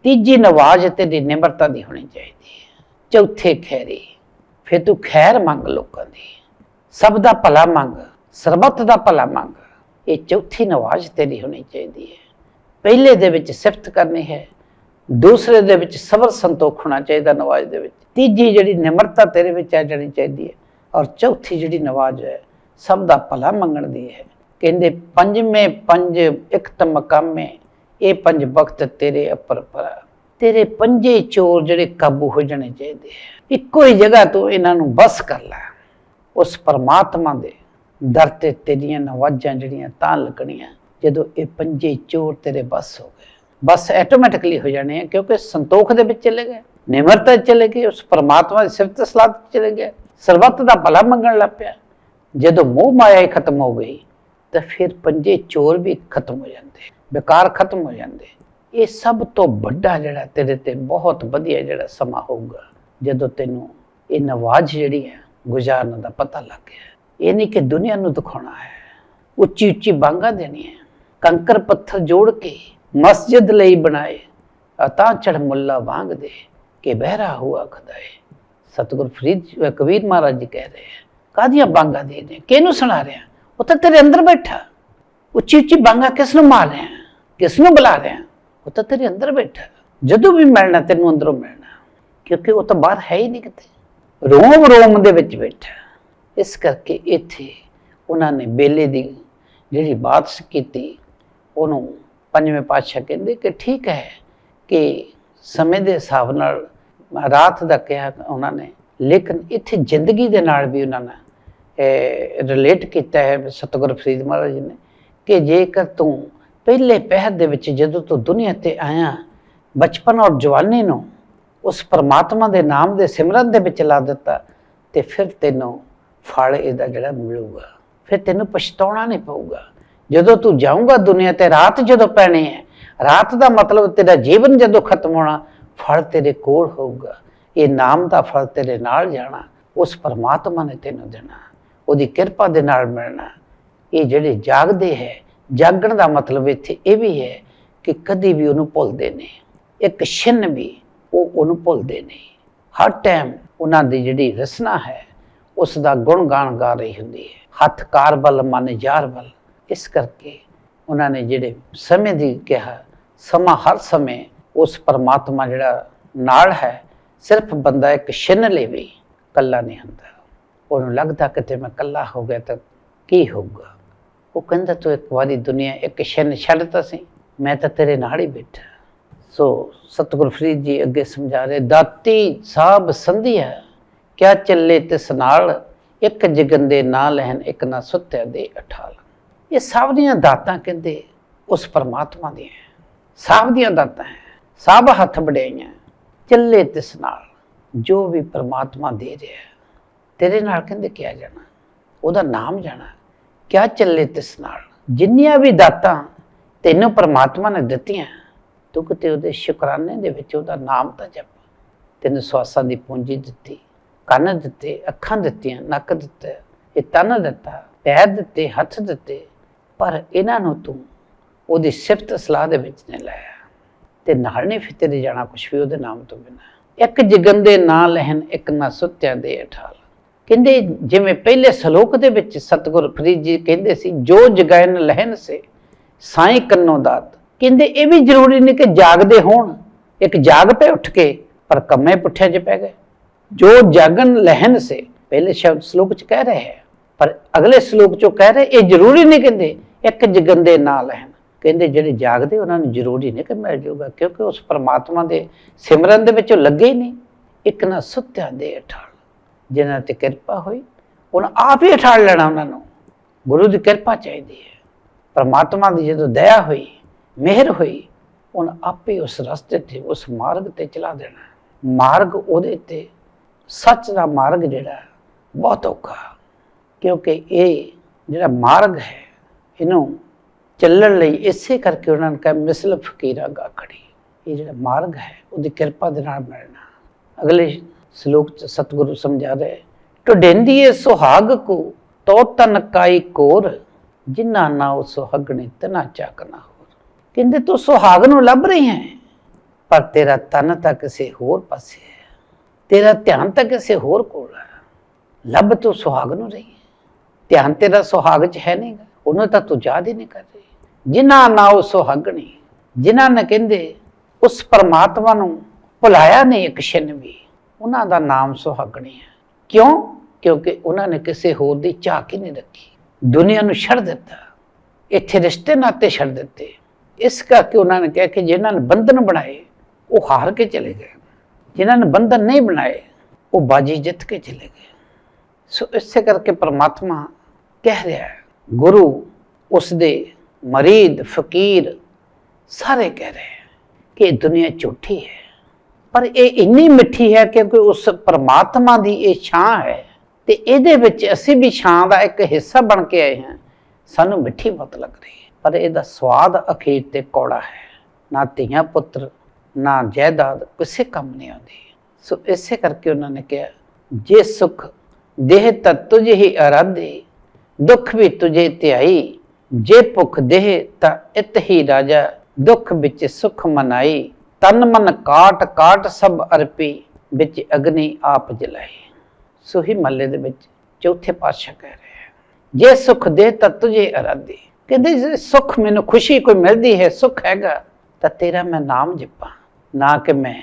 ਤੀਜੀ ਨਵਾਜ਼ ਤੇਰੀ ਨਿਮਰਤਾ ਦੀ ਹੋਣੀ ਚਾਹੀਦੀ ਹੈ। ਚੌਥੇ ਖੈਰੀ, ਫਿਰ ਤੂੰ ਖੈਰ ਮੰਗ ਲੋਕਾਂ ਦੀ। ਸਭ ਦਾ ਭਲਾ ਮੰਗ। ਸਰਬੱਤ ਦਾ ਭਲਾ ਮੰਗ। ਇਹ ਚੌਥੀ ਨਵਾਜ਼ ਤੇਰੀ ਹੋਣੀ ਚਾਹੀਦੀ ਹੈ। ਪਹਿਲੇ ਦੇ ਵਿੱਚ ਸਿਫਤ ਕਰਨੀ ਹੈ, ਦੂਸਰੇ ਦੇ ਵਿੱਚ ਸਬਰ ਸੰਤੋਖ ਹੋਣਾ ਚਾਹੀਦਾ ਨਵਾਜ਼ ਦੇ ਵਿੱਚ। ਤੀਜੀ ਜਿਹੜੀ ਨਿਮਰਤਾ ਤੇਰੇ ਵਿੱਚ ਆ ਜਾਣੀ ਚਾਹੀਦੀ ਹੈ ਔਰ ਚੌਥੀ ਜਿਹੜੀ ਨਵਾਜ਼ ਹੈ, ਸਭ ਦਾ ਭਲਾ ਮੰਗਣ ਦੀ ਹੈ। ਕਹਿੰਦੇ, ਪੰਜਵੇਂ ਪੰਜ ਇਕਤ ਮਕਾਮੇ, ਇਹ ਪੰਜ ਵਕਤ ਤੇਰੇ ਅਪਰ ਪਰ ਤੇਰੇ ਪੰਜੇ ਚੋਰ ਜਿਹੜੇ ਕਾਬੂ ਹੋ ਜਾਣੇ ਚਾਹੀਦੇ ਹੈ। ਇੱਕੋ ਹੀ ਜਗ੍ਹਾ ਤੋਂ ਇਹਨਾਂ ਨੂੰ ਬਸ ਕਰ ਲੈ। ਉਸ ਪਰਮਾਤਮਾ ਦੇ ਦਰ ਤੇ ਤੇਰੀਆਂ ਨਵਾਜ਼ਾਂ ਜਿਹੜੀਆਂ ਤਾਂ ਲੱਗਣੀਆਂ ਜਦੋਂ ਇਹ ਪੰਜੇ ਚੋਰ ਤੇਰੇ ਬਸ ਹੋ ਗਏ। ਬਸ ਆਟੋਮੈਟਿਕਲੀ ਹੋ ਜਾਣੇ ਆ ਕਿਉਂਕਿ ਸੰਤੋਖ ਦੇ ਵਿੱਚ ਚਲੇ ਗਏ ਨਿਮਰਤਾ ਚਲੇ ਗਏ, ਉਸ ਪਰਮਾਤਮਾ ਦੀ ਸਿਫਤ ਸਲਾਹ ਚਲੇ ਗਏ, ਸਰਬੱਤ ਦਾ ਭਲਾ ਮੰਗਣ ਲੱਗ ਪਿਆ। ਜਦੋਂ ਮੋਹ ਮਾਇਆ ਹੀ ਖਤਮ ਹੋ ਗਈ ਤਾਂ ਫਿਰ ਪੰਜੇ ਚੋਰ ਵੀ ਖਤਮ ਹੋ ਜਾਂਦੇ ਬੇਕਾਰ ਖਤਮ ਹੋ ਜਾਂਦੇ। ਇਹ ਸਭ ਤੋਂ ਵੱਡਾ ਜਿਹੜਾ ਤੇਰੇ ਤੇ ਬਹੁਤ ਵਧੀਆ ਜਿਹੜਾ ਸਮਾਂ ਹੋਊਗਾ, ਜਦੋਂ ਤੈਨੂੰ ਇਹ ਨਵਾਜ਼ ਜਿਹੜੀ ਹੈ ਗੁਜ਼ਾਰਨ ਦਾ ਪਤਾ ਲੱਗ ਗਿਆ। ਇਹ ਨਹੀਂ ਕਿ ਦੁਨੀਆ ਨੂੰ ਦਿਖਾਉਣਾ ਹੈ। ਉੱਚੀ ਉੱਚੀ ਬਾਂਗਾ ਦੇਣੀ ਹੈ। ਕੰਕਰ ਪੱਥਰ ਜੋੜ ਕੇ ਮਸਜਿਦ ਲਈ ਬਣਾਏ। ਅਤਾ ਚੜ ਮੁੱਲਾ ਵਾਂਗ ਦੇ ਕਿ ਬਹਿਰਾ ਹੁਆ ਖਦਾਏ ਸਤਿਗੁਰ ਫਰੀਦ ਕਬੀਰ ਮਹਾਰਾਜ ਜੀ ਕਹਿ ਰਹੇ ਹੈ ਕਾਦੀਆਂ ਬਾਂਗਾ ਦੇ ਨੇ ਕਿਹਨੂੰ ਸੁਣਾ ਰਿਹਾ ਉਹ ਤਾਂ ਤੇਰੇ ਅੰਦਰ ਬੈਠਾ। ਉੱਚੀ ਉੱਚੀ ਬਾਂਗਾ ਕਿਸ ਨੂੰ ਮਾਰ ਰਿਹਾ ਕਿਸ ਨੂੰ ਬੁਲਾ ਰਿਹਾ ਉਹ ਤਾਂ ਤੇਰੇ ਅੰਦਰ ਬੈਠਾ। ਜਦੋਂ ਵੀ ਮਿਲਣਾ ਤੈਨੂੰ ਅੰਦਰੋਂ ਮਿਲਣਾ। ਕਿਉਂਕਿ ਉਹ ਤਾਂ ਬਾਹਰ ਹੈ ਹੀ ਨਹੀਂ ਕਿਤੇ। ਰੋਮ ਰੋਮ ਦੇ ਵਿੱਚ ਬੈਠਾ। ਇਸ ਕਰਕੇ ਇੱਥੇ ਉਹਨਾਂ ਨੇ ਬੇਲੇ ਦੀ ਜਿਹੜੀ ਬਾਤ ਕੀਤੀ, ਉਹਨੂੰ ਪੰਜਵੇਂ ਪਾਤਸ਼ਾਹ ਕਹਿੰਦੇ ਕਿ ਠੀਕ ਹੈ ਕਿ ਸਮੇਂ ਦੇ ਹਿਸਾਬ ਨਾਲ ਰਾਤ ਦਾ ਕਿਹਾ ਉਹਨਾਂ ਨੇ, ਲੇਕਿਨ ਇੱਥੇ ਜ਼ਿੰਦਗੀ ਦੇ ਨਾਲ ਵੀ ਉਹਨਾਂ ਨੇ ਰਿਲੇਟ ਕੀਤਾ ਹੈ ਸਤਿਗੁਰ ਫਰੀਦ ਮਹਾਰਾਜ ਜੀ ਨੇ ਕਿ ਜੇਕਰ ਤੂੰ ਪਹਿਲੇ ਪਹਿਰ ਦੇ ਵਿੱਚ ਜਦੋਂ ਤੂੰ ਦੁਨੀਆ ਤੇ ਆਇਆ, ਬਚਪਨ ਔਰ ਜਵਾਨੀ ਨੂੰ ਉਸ ਪਰਮਾਤਮਾ ਦੇ ਨਾਮ ਦੇ ਸਿਮਰਨ ਦੇ ਵਿੱਚ ਲਾ ਦਿੱਤਾ, ਤੇ ਫਿਰ ਤੈਨੂੰ ਫਲ ਇਹਦਾ ਜਿਹੜਾ ਮਿਲੂਗਾ, ਫਿਰ ਤੈਨੂੰ ਪਛਤਾਉਣਾ ਨਹੀਂ ਪਊਗਾ। ਜਦੋਂ ਤੂੰ ਜਾਊਂਗਾ ਦੁਨੀਆ ਤੇ, ਰਾਤ ਜਦੋਂ ਪੈਣੀ ਹੈ, ਰਾਤ ਦਾ ਮਤਲਬ ਤੇਰਾ ਜੀਵਨ ਜਦੋਂ ਖਤਮ ਹੋਣਾ, ਫਲ ਤੇਰੇ ਕੋਲ ਹੋਊਗਾ। ਇਹ ਨਾਮ ਦਾ ਫਲ ਤੇਰੇ ਨਾਲ ਜਾਣਾ, ਉਸ ਪਰਮਾਤਮਾ ਨੇ ਤੈਨੂੰ ਦੇਣਾ। ਉਹਦੀ ਕਿਰਪਾ ਦੇ ਨਾਲ ਮਿਲਣਾ। ਇਹ ਜਿਹੜੇ ਜਾਗਦੇ ਹੈ, ਜਾਗਣ ਦਾ ਮਤਲਬ ਇੱਥੇ ਇਹ ਵੀ ਹੈ ਕਿ ਕਦੀ ਵੀ ਉਹਨੂੰ ਭੁੱਲਦੇ ਨਹੀਂ। ਇੱਕ ਛਿੰਨ ਵੀ ਉਹ ਉਹਨੂੰ ਭੁੱਲਦੇ ਨਹੀਂ। ਹਰ ਟਾਈਮ ਉਹਨਾਂ ਦੀ ਜਿਹੜੀ ਰਸਨਾ ਹੈ ਉਸ ਦਾ ਗੁਣ ਗਾਣ ਗਾ ਰਹੀ ਹੁੰਦੀ ਹੈ। ਹੱਥ ਕਾਰ ਬਲ ਮਨ ਯਾਰ ਬਲ ਇਸ ਕਰਕੇ ਉਹਨਾਂ ਨੇ ਜਿਹੜੇ ਸਮੇਂ ਦੀ ਕਿਹਾ, ਸਮਾਂ ਹਰ ਸਮੇਂ ਉਸ ਪਰਮਾਤਮਾ ਜਿਹੜਾ ਨਾਲ ਹੈ, ਸਿਰਫ ਬੰਦਾ ਇੱਕ ਛਿਨ ਲੇਵੇ ਕੱਲਾ ਨਹੀਂ ਹੁੰਦਾ। ਉਹਨੂੰ ਲੱਗਦਾ ਕਿਤੇ ਮੈਂ ਕੱਲਾ ਹੋ ਗਿਆ ਤਾਂ ਕੀ ਹੋਊਗਾ? ਉਹ ਕਹਿੰਦਾ, ਤੂੰ ਇੱਕ ਵਾਰੀ ਦੁਨੀਆ ਇੱਕ ਛਿਨ ਛੱਡਤਾ ਸੀ ਮੈਂ ਤਾਂ ਤੇਰੇ ਨਾਲ ਹੀ ਬੈਠਾ। ਸੋ ਸਤਿਗੁਰ ਫਰੀਦ ਜੀ ਅੱਗੇ ਸਮਝਾ ਰਹੇ, ਦਾਤੀ ਸਾਬ ਸੰਧਿਆ ਕਿਆ ਚੱਲੇ ਤਿਸ ਨਾਲ? ਇੱਕ ਜਗੰਦੇ ਨਾ ਲਹਿਣ, ਇੱਕ ਨਾ ਸੁੱਤਿਆ ਦੇ ਅਠਾਲ। ਇਹ ਸਭ ਦੀਆਂ ਦਾਤਾਂ ਕਹਿੰਦੇ, ਉਸ ਪਰਮਾਤਮਾ ਦੀਆਂ ਸਭ ਦੀਆਂ ਦਾਤਾਂ ਹੈ। ਸਭ ਹੱਥ ਵਡਿਆਈਆਂ। ਚੱਲੇ ਤਿਸ ਨਾਲ, ਜੋ ਵੀ ਪਰਮਾਤਮਾ ਦੇ ਰਿਹਾ ਤੇਰੇ ਨਾਲ ਕਹਿੰਦੇ ਕਿਆ ਜਾਣਾ? ਉਹਦਾ ਨਾਮ ਜਾਣਾ। ਕਿਆ ਚੱਲੇ ਤਿਸ ਨਾਲ? ਜਿੰਨੀਆਂ ਵੀ ਦਾਤਾਂ ਤੈਨੂੰ ਪਰਮਾਤਮਾ ਨੇ ਦਿੱਤੀਆਂ, ਤੂੰ ਕਿਤੇ ਉਹਦੇ ਸ਼ੁਕਰਾਨੇ ਦੇ ਵਿੱਚ ਉਹਦਾ ਨਾਮ ਤਾਂ ਜਪ। ਤੈਨੂੰ ਸਵਾਸਾਂ ਦੀ ਪੂੰਜੀ ਦਿੱਤੀ। ਕੰਨ ਦਿੱਤੇ, ਅੱਖਾਂ ਦਿੱਤੀਆਂ, ਨੱਕ ਦਿੱਤਾ, ਇਹ ਤਨ ਦਿੱਤਾ, ਪੈਰ ਦਿੱਤੇ, ਹੱਥ ਦਿੱਤੇ, ਪਰ ਇਹਨਾਂ ਨੂੰ ਤੂੰ ਉਹਦੀ ਸਿਫਤ ਸਲਾਹ ਦੇ ਵਿੱਚ ਨਹੀਂ ਲਾਇਆ। ਤੇ ਨਾਲ ਨਹੀਂ ਫਿਰ ਤੇਰੇ ਜਾਣਾ ਕੁਛ ਵੀ ਉਹਦੇ ਨਾਮ ਤੋਂ ਬਿਨਾ। ਇੱਕ ਜਗਨ ਦੇ ਨਾਂ ਲਹਿਨ ਇੱਕ ਨਾ ਸੁੱਤਿਆਂ ਦੇ ਅਠਾਲ ਕਹਿੰਦੇ ਜਿਵੇਂ ਪਹਿਲੇ ਸ਼ਲੋਕ ਦੇ ਵਿੱਚ ਸਤਿਗੁਰ ਫਰੀਦ ਜੀ ਕਹਿੰਦੇ ਸੀ, ਜੋ ਜਗੈਨ ਲਹਿਨ ਸੇ, ਸਾਈਂ ਕੰਨੋ ਦਾਤ। ਕਹਿੰਦੇ ਇਹ ਵੀ ਜ਼ਰੂਰੀ ਨਹੀਂ ਕਿ ਜਾਗਦੇ ਹੋਣ, ਇੱਕ ਜਾਗ ਪਏ ਉੱਠ ਕੇ, ਪਰ ਕੰਮੇ ਪੁੱਠੇ 'ਚ ਪੈ ਗਏ। ਜੋ ਜਾਗਨ ਲਹਿਨ ਸੇ, ਪਹਿਲੇ ਸ਼ਬਦ ਸ਼ਲੋਕ 'ਚ ਕਹਿ ਰਹੇ ਹੈ, ਪਰ ਅਗਲੇ ਸ਼ਲੋਕ 'ਚੋਂ ਕਹਿ ਰਹੇ, ਇਹ ਜ਼ਰੂਰੀ ਨਹੀਂ ਕਹਿੰਦੇ, ਇੱਕ ਜਗੰਦੇ ਨਾ ਲਹਿਣ। ਕਹਿੰਦੇ ਜਿਹੜੇ ਜਾਗਦੇ, ਉਹਨਾਂ ਨੂੰ ਜ਼ਰੂਰੀ ਨਹੀਂ ਕਿ ਮਿਲ ਜਾਊਗਾ ਕਿਉਂਕਿ ਉਸ ਪਰਮਾਤਮਾ ਦੇ ਸਿਮਰਨ ਦੇ ਵਿੱਚ ਲੱਗੇ ਹੀ ਨਹੀਂ। ਇੱਕ ਨਾ ਸੁੱਤਿਆਂ ਦੇ ਅਠਾਲ ਜਿਨ੍ਹਾਂ ਤੇ ਕਿਰਪਾ ਹੋਈ, ਉਹਨਾਂ ਆਪ ਹੀ ਅਠਾਲ ਲੈਣਾ ਉਹਨਾਂ ਨੂੰ। ਗੁਰੂ ਦੀ ਕਿਰਪਾ ਚਾਹੀਦੀ ਹੈ। ਪਰਮਾਤਮਾ ਦੀ ਜਦੋਂ ਦਇਆ ਹੋਈ, ਮਿਹਰ ਹੋਈ, ਉਹਨਾਂ ਆਪੇ ਉਸ ਰਸਤੇ ਤੇ, ਉਸ ਮਾਰਗ ਤੇ ਚਲਾ ਦੇਣਾ। ਮਾਰਗ ਉਹਦੇ ਤੇ ਸੱਚ ਦਾ ਮਾਰਗ ਜਿਹੜਾ ਬਹੁਤ ਔਖਾ ਕਿਉਂਕਿ ਇਹ ਜਿਹੜਾ ਮਾਰਗ ਹੈ, ਇਹਨੂੰ ਚੱਲਣ ਲਈ ਇਸੇ ਕਰਕੇ ਉਹਨਾਂ ਨੇ ਕਿਹਾ, ਮਿਸਲ ਫਕੀਰਾ ਗਾਖੜੀ ਇਹ ਜਿਹੜਾ ਮਾਰਗ ਹੈ, ਉਹਦੀ ਕਿਰਪਾ ਦੇ ਨਾਲ ਮਿਲਣਾ। ਅਗਲੇ ਸ਼ਲੋਕ ਚ ਸਤਿਗੁਰੂ ਸਮਝਾ ਰਹੇ ਟੁਡੇਂਦੀਏ ਸੁਹਾਗ ਕੋ, ਤੋ ਤਨ ਕਾਈ ਕੋਰ ਜਿਨ੍ਹਾਂ ਨਾ ਉਹ ਸੁਹਾਗਣੇ ਤਨਾ ਚਾਕਨਾ ਹੋਰ। ਕਹਿੰਦੇ, ਤੂੰ ਸੁਹਾਗ ਨੂੰ ਲੱਭ ਰਹੀ ਹੈ, ਪਰ ਤੇਰਾ ਤਨ ਤਾਂ ਕਿਸੇ ਹੋਰ ਪਾਸੇ ਹੈ। ਤੇਰਾ ਧਿਆਨ ਤਾਂ ਕਿਸੇ ਹੋਰ ਕੋਲ ਹੈ ਲੱਭ ਤੂੰ ਸੁਹਾਗ ਨੂੰ ਰਹੀ। ਹੈ ਧਿਆਨ ਤੇਰਾ ਸੁਹਾਗ 'ਚ ਹੈ ਨਹੀਂਗਾ ਉਹਨੂੰ ਤਾਂ ਤੂੰ ਯਾਦ ਹੀ ਨਹੀਂ ਕਰ ਰਹੀ। ਜਿਨ੍ਹਾਂ ਨਾ ਉਹ ਸੁਹਾਗਣੀ ਜਿਨ੍ਹਾਂ ਨੇ ਕਹਿੰਦੇ, ਉਸ ਪਰਮਾਤਮਾ ਨੂੰ ਭੁਲਾਇਆ ਨਹੀਂ ਇੱਕ ਛਿਨ ਵੀ। ਉਹਨਾਂ ਦਾ ਨਾਮ ਸੁਹਾਗਣੀ ਹੈ। ਕਿਉਂ? ਕਿਉਂਕਿ ਉਹਨਾਂ ਨੇ ਕਿਸੇ ਹੋਰ ਦੀ ਝਾਕ ਹੀ ਨਹੀਂ ਰੱਖੀ। ਦੁਨੀਆ ਨੂੰ ਛੱਡ ਦਿੱਤਾ। ਇੱਥੇ ਰਿਸ਼ਤੇ ਨਾਤੇ ਛੱਡ ਦਿੱਤੇ। ਇਸ ਕਰਕੇ ਉਹਨਾਂ ਨੇ ਕਿਹਾ ਕਿ ਜਿਨ੍ਹਾਂ ਨੇ ਬੰਧਨ ਬਣਾਏ, ਉਹ ਹਾਰ ਕੇ ਚਲੇ ਗਏ। ਜਿਨ੍ਹਾਂ ਨੇ ਬੰਧਨ ਨਹੀਂ ਬਣਾਏ, ਉਹ ਬਾਜੀ ਜਿੱਤ ਕੇ ਚਲੇ ਗਏ। ਸੋ ਇਸੇ ਕਰਕੇ ਪਰਮਾਤਮਾ ਕਹਿ ਰਿਹਾ ਹੈ, ਗੁਰੂ ਉਸ ਦੇ ਮਰੀਦ, ਫਕੀਰ ਸਾਰੇ ਕਹਿ ਰਹੇ ਹੈ ਕਿ ਇਹ ਦੁਨੀਆ ਝੂਠੀ ਹੈ। ਪਰ ਇਹ ਇੰਨੀ ਮਿੱਠੀ ਹੈ ਕਿਉਂਕਿ ਉਸ ਪਰਮਾਤਮਾ ਦੀ ਇਹ ਛਾਂ ਹੈ ਤੇ ਇਹਦੇ ਵਿੱਚ ਅਸੀਂ ਵੀ ਛਾਂ ਦਾ ਇੱਕ ਹਿੱਸਾ ਬਣ ਕੇ ਆਏ ਹਾਂ। ਸਾਨੂੰ ਮਿੱਠੀ ਬਹੁਤ ਲੱਗ ਰਹੀ ਹੈ, ਪਰ ਇਹਦਾ ਸਵਾਦ ਅਖੀਰ ਤੇ ਕੌੜਾ ਹੈ। ਨਾ ਧੀਆਂ ਪੁੱਤਰ ਨਾ ਜਾਇਦਾਦ, ਕਿਸੇ ਕੰਮ ਨਹੀਂ ਆਉਂਦੀ। ਸੋ ਇਸੇ ਕਰਕੇ ਉਹਨਾਂ ਨੇ ਕਿਹਾ, ਜੇ ਸੁਖ ਦੇਹ ਤਾਂ ਤੁਝ ਹੀ ਅਰਾਧੇ ਦੁੱਖ ਵੀ ਤੁਝੇ ਧਿਆਈ ਜੇ ਭੁਖ ਦੇਹ ਤਾਂ ਇਤ ਹੀ ਰਾਜਾ, ਦੁੱਖ ਵਿੱਚ ਸੁਖ ਮਨਾਈ। ਤਨ ਮਨ ਕਾਟ ਕਾਟ ਸਭ ਅਰਪੀ, ਵਿੱਚ ਅਗਨੀ ਆਪ ਜਲਾਈ। ਸੋ ਹੀ ਮਹੱਲੇ ਦੇ ਵਿੱਚ ਚੌਥੇ ਪਾਤਸ਼ਾਹ ਕਹਿ ਰਹੇ ਹੈ, ਜੇ ਸੁਖ ਦੇ ਤਾਂ ਤੁਝੇ ਅਰਾਧੇ ਕਹਿੰਦੇ ਜੇ ਸੁਖ ਮੈਨੂੰ ਖੁਸ਼ੀ ਕੋਈ ਮਿਲਦੀ ਹੈ, ਸੁਖ ਹੈਗਾ, ਤਾਂ ਤੇਰਾ ਮੈਂ ਨਾਮ ਜਪਾਂ। ਨਾ ਕਿ ਮੈਂ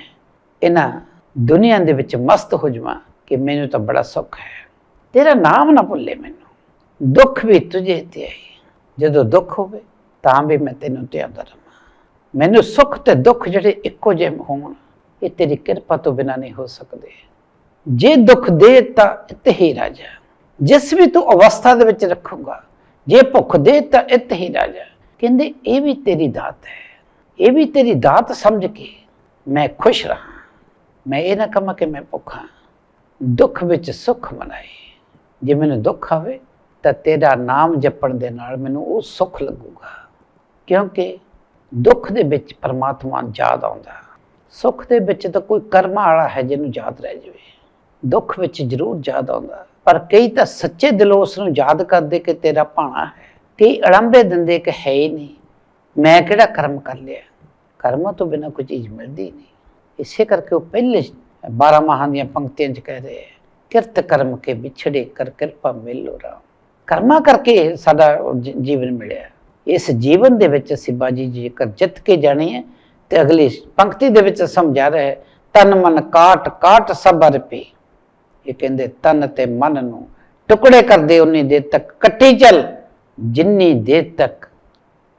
ਇਹਨਾਂ ਦੁਨੀਆ ਦੇ ਵਿੱਚ ਮਸਤ ਹੋ ਜਾਵਾਂ ਕਿ ਮੈਨੂੰ ਤਾਂ ਬੜਾ ਸੁੱਖ ਹੈ। ਤੇਰਾ ਨਾਮ ਨਾ ਭੁੱਲੇ ਮੈਨੂੰ। ਦੁੱਖ ਵੀ ਤੁਝੇ ਤੇ ਆਈ। ਜਦੋਂ ਦੁੱਖ ਹੋਵੇ ਤਾਂ ਵੀ ਮੈਂ ਤੈਨੂੰ ਧਿਆਉਂਦਾ ਰਹਾਂ ਮੈਨੂੰ ਸੁੱਖ ਤੇ ਦੁੱਖ ਜਿਹੜੇ ਇੱਕੋ ਜਿਹੇ ਹੋਣ, ਇਹ ਤੇਰੀ ਕਿਰਪਾ ਤੋਂ ਬਿਨਾ ਨਹੀਂ ਹੋ ਸਕਦੇ। ਜੇ ਦੁੱਖ ਦੇ ਤਾਂ ਇਤ ਹੀ ਰਾਜਾ ਜਿਸ ਵੀ ਤੂੰ ਅਵਸਥਾ ਦੇ ਵਿੱਚ ਰੱਖੂਗਾ, ਜੇ ਭੁੱਖ ਦੇ ਤਾਂ ਇਤ ਹੀ ਰਾਜਾ ਕਹਿੰਦੇ, ਇਹ ਵੀ ਤੇਰੀ ਦਾਤ ਹੈ। ਇਹ ਵੀ ਤੇਰੀ ਦਾਤ ਸਮਝ ਕੇ ਮੈਂ ਖੁਸ਼ ਰਹਾ। ਮੈਂ ਇਹ ਨਾ ਕਹਾਂ ਕਿ ਮੈਂ ਭੁੱਖਾ ਦੁੱਖ ਵਿੱਚ ਸੁੱਖ ਮਨਾਏ। ਜੇ ਮੈਨੂੰ ਦੁੱਖ ਆਵੇ ਤਾਂ ਤੇਰਾ ਨਾਮ ਜਪਣ ਦੇ ਨਾਲ ਮੈਨੂੰ ਉਹ ਸੁੱਖ ਲੱਗੂਗਾ। ਕਿਉਂਕਿ ਦੁੱਖ ਦੇ ਵਿੱਚ ਪਰਮਾਤਮਾ ਯਾਦ ਆਉਂਦਾ। ਸੁੱਖ ਦੇ ਵਿੱਚ ਤਾਂ ਕੋਈ ਕਰਮਾਂ ਵਾਲਾ ਹੈ ਜਿਹਨੂੰ ਯਾਦ ਰਹਿ ਜਾਵੇ। ਦੁੱਖ ਵਿੱਚ ਜ਼ਰੂਰ ਯਾਦ ਆਉਂਦਾ। ਪਰ ਕਈ ਤਾਂ ਸੱਚੇ ਦਿਲੋਂ ਉਸ ਨੂੰ ਯਾਦ ਕਰਦੇ ਕਿ ਤੇਰਾ ਭਾਣਾ ਹੈ। ਕਈ ਅੜੰਬੇ ਦਿੰਦੇ ਕਿ ਹੈ ਹੀ ਨਹੀਂ। ਮੈਂ ਕਿਹੜਾ ਕਰਮ ਕਰ ਲਿਆ? ਕਰਮਾਂ ਤੋਂ ਬਿਨਾ ਕੋਈ ਚੀਜ਼ ਮਿਲਦੀ ਨਹੀਂ। ਇਸੇ ਕਰਕੇ ਉਹ ਪਹਿਲੇ 12 ਮਾਹਾਂ ਦੀਆਂ ਪੰਕਤੀਆਂ 'ਚ ਕਹਿ ਰਹੇ ਹੈ, ਕਿਰਤ ਕਰਮ ਕੇ ਵਿਛੜੇ ਕਰ ਕਿਰਪਾ ਮਿਲੋ ਰਾਮ। ਕਰਮਾਂ ਕਰਕੇ ਸਾਡਾ ਜੀਵਨ ਮਿਲਿਆ। ਇਸ ਜੀਵਨ ਦੇ ਵਿੱਚ ਅਸੀਂ ਬਾਜੀ ਜੀ ਜੇਕਰ ਜਿੱਤ ਕੇ ਜਾਣੀ ਹੈ ਤੇ ਅਗਲੀ ਪੰਕਤੀ ਦੇ ਵਿੱਚ ਸਮਝਾ ਰਿਹਾ ਹੈ, ਤਨ ਮਨ ਕਾਟ ਕਾਟ ਸਭ ਅਰਪੀ। ਇਹ ਕਹਿੰਦੇ, ਤਨ ਤੇ ਮਨ ਨੂੰ ਟੁਕੜੇ ਕਰਦੇ ਉਨੀ ਦੇਰ ਤੱਕ ਕੱਟੀ ਚੱਲ, ਜਿੰਨੀ ਦੇਰ ਤੱਕ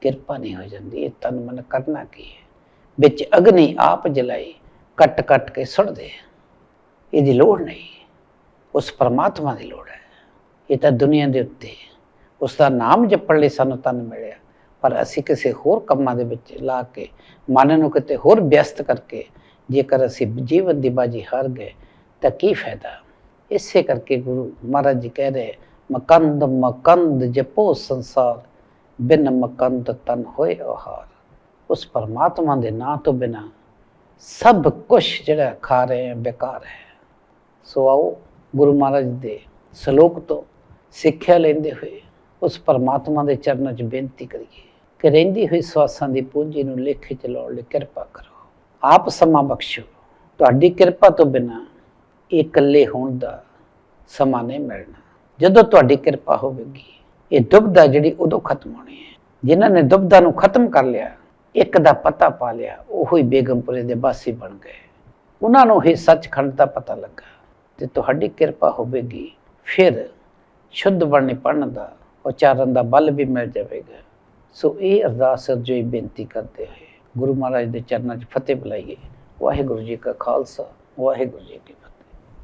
ਕਿਰਪਾ ਨਹੀਂ ਹੋ ਜਾਂਦੀ, ਇਹ ਤਨ ਮਨ ਕਰਨਾ ਕੀ ਹੈ? ਵਿੱਚ ਅਗਨੀ ਆਪ ਜਲਾਈ, ਕੱਟ ਕੱਟ ਕੇ ਸੁੱਟਦੇ ਇਹਦੀ ਲੋੜ ਨਹੀਂ। ਉਸ ਪਰਮਾਤਮਾ ਦੀ ਲੋੜ ਹੈ। ਇਹ ਤਾਂ ਦੁਨੀਆ ਦੇ ਉੱਤੇ ਹੈ। ਉਸ ਦਾ ਨਾਮ ਜਪਣ ਲਈ ਸਾਨੂੰ ਤਨ ਮਿਲਿਆ। ਪਰ ਅਸੀਂ ਕਿਸੇ ਹੋਰ ਕੰਮਾਂ ਦੇ ਵਿੱਚ ਲਾ ਕੇ, ਮਨ ਨੂੰ ਕਿਤੇ ਹੋਰ ਵਿਅਸਤ ਕਰਕੇ, ਜੇਕਰ ਅਸੀਂ ਜੀਵਨ ਦੀ ਬਾਜੀ ਹਾਰ ਗਏ, ਤਾਂ ਕੀ ਫਾਇਦਾ? ਇਸੇ ਕਰਕੇ ਗੁਰੂ ਮਹਾਰਾਜ ਜੀ ਕਹਿ ਰਹੇ, ਮਕੰਦ ਮਕੰਦ ਜਪੋ ਸੰਸਾਰ, ਬਿਨ ਮਕੰਦ ਤਨ ਹੋਏ ਆਹਾਰ। ਉਸ ਪਰਮਾਤਮਾ ਦੇ ਨਾਂ ਤੋਂ ਬਿਨਾ ਸਭ ਕੁਝ ਜਿਹੜਾ ਖਾ ਰਹੇ ਹੈ, ਬੇਕਾਰ ਹੈ। ਸੋ ਆਓ ਗੁਰੂ ਮਹਾਰਾਜ ਦੇ ਸ਼ਲੋਕ ਤੋਂ ਸਿੱਖਿਆ ਲੈਂਦੇ ਹੋਏ ਉਸ ਪਰਮਾਤਮਾ ਦੇ ਚਰਨਾਂ 'ਚ ਬੇਨਤੀ ਕਰੀਏ ਕਿ ਰਹਿੰਦੀ ਹੋਈ ਸਵਾਸਾਂ ਦੀ ਪੂੰਜੀ ਨੂੰ ਲੇਖੇ ਚਲਾਉਣ ਲਈ ਕਿਰਪਾ ਕਰੋ। ਆਪ ਸਮਾਂ ਬਖਸ਼ੋ। ਤੁਹਾਡੀ ਕਿਰਪਾ ਤੋਂ ਬਿਨਾ ਇਹ ਇਕੱਲੇ ਹੋਣ ਦਾ ਸਮਾਂ ਨਹੀਂ ਮਿਲਣਾ। ਜਦੋਂ ਤੁਹਾਡੀ ਕਿਰਪਾ ਹੋਵੇਗੀ, ਇਹ ਦੁਬਦਾ ਜਿਹੜੀ ਉਦੋਂ ਖਤਮ ਹੋਣੀ ਹੈ। ਜਿਨ੍ਹਾਂ ਨੇ ਦੁਬਦਾ ਨੂੰ ਖਤਮ ਕਰ ਲਿਆ ਇੱਕ ਦਾ ਪਤਾ ਪਾ ਲਿਆ, ਉਹੋ ਹੀ ਬੇਗਮਪੁਰੇ ਦੇ ਬਾਸੀ ਬਣ ਗਏ। ਉਹਨਾਂ ਨੂੰ ਹੀ ਸੱਚਖੰਡ ਦਾ ਪਤਾ ਲੱਗਾ ਤੇ ਤੁਹਾਡੀ ਕਿਰਪਾ ਹੋਵੇਗੀ। ਫਿਰ ਸ਼ੁੱਧ ਬਾਣੀ ਪੜਨ ਦਾ, ਉਚਾਰਨ ਦਾ ਬਲ ਵੀ ਮਿਲ ਜਾਵੇਗਾ। ਸੋ ਇਹ ਅਰਦਾਸ ਜੋ ਇਹ ਬੇਨਤੀ ਕਰਦੇ ਹੋਏ ਗੁਰੂ ਮਹਾਰਾਜ ਦੇ ਚਰਨਾਂ 'ਚ ਫਤਿਹ ਬੁਲਾਈਏ। ਵਾਹਿਗੁਰੂ ਜੀ ਕਾ ਖਾਲਸਾ, ਵਾਹਿਗੁਰੂ ਜੀ ਕੀ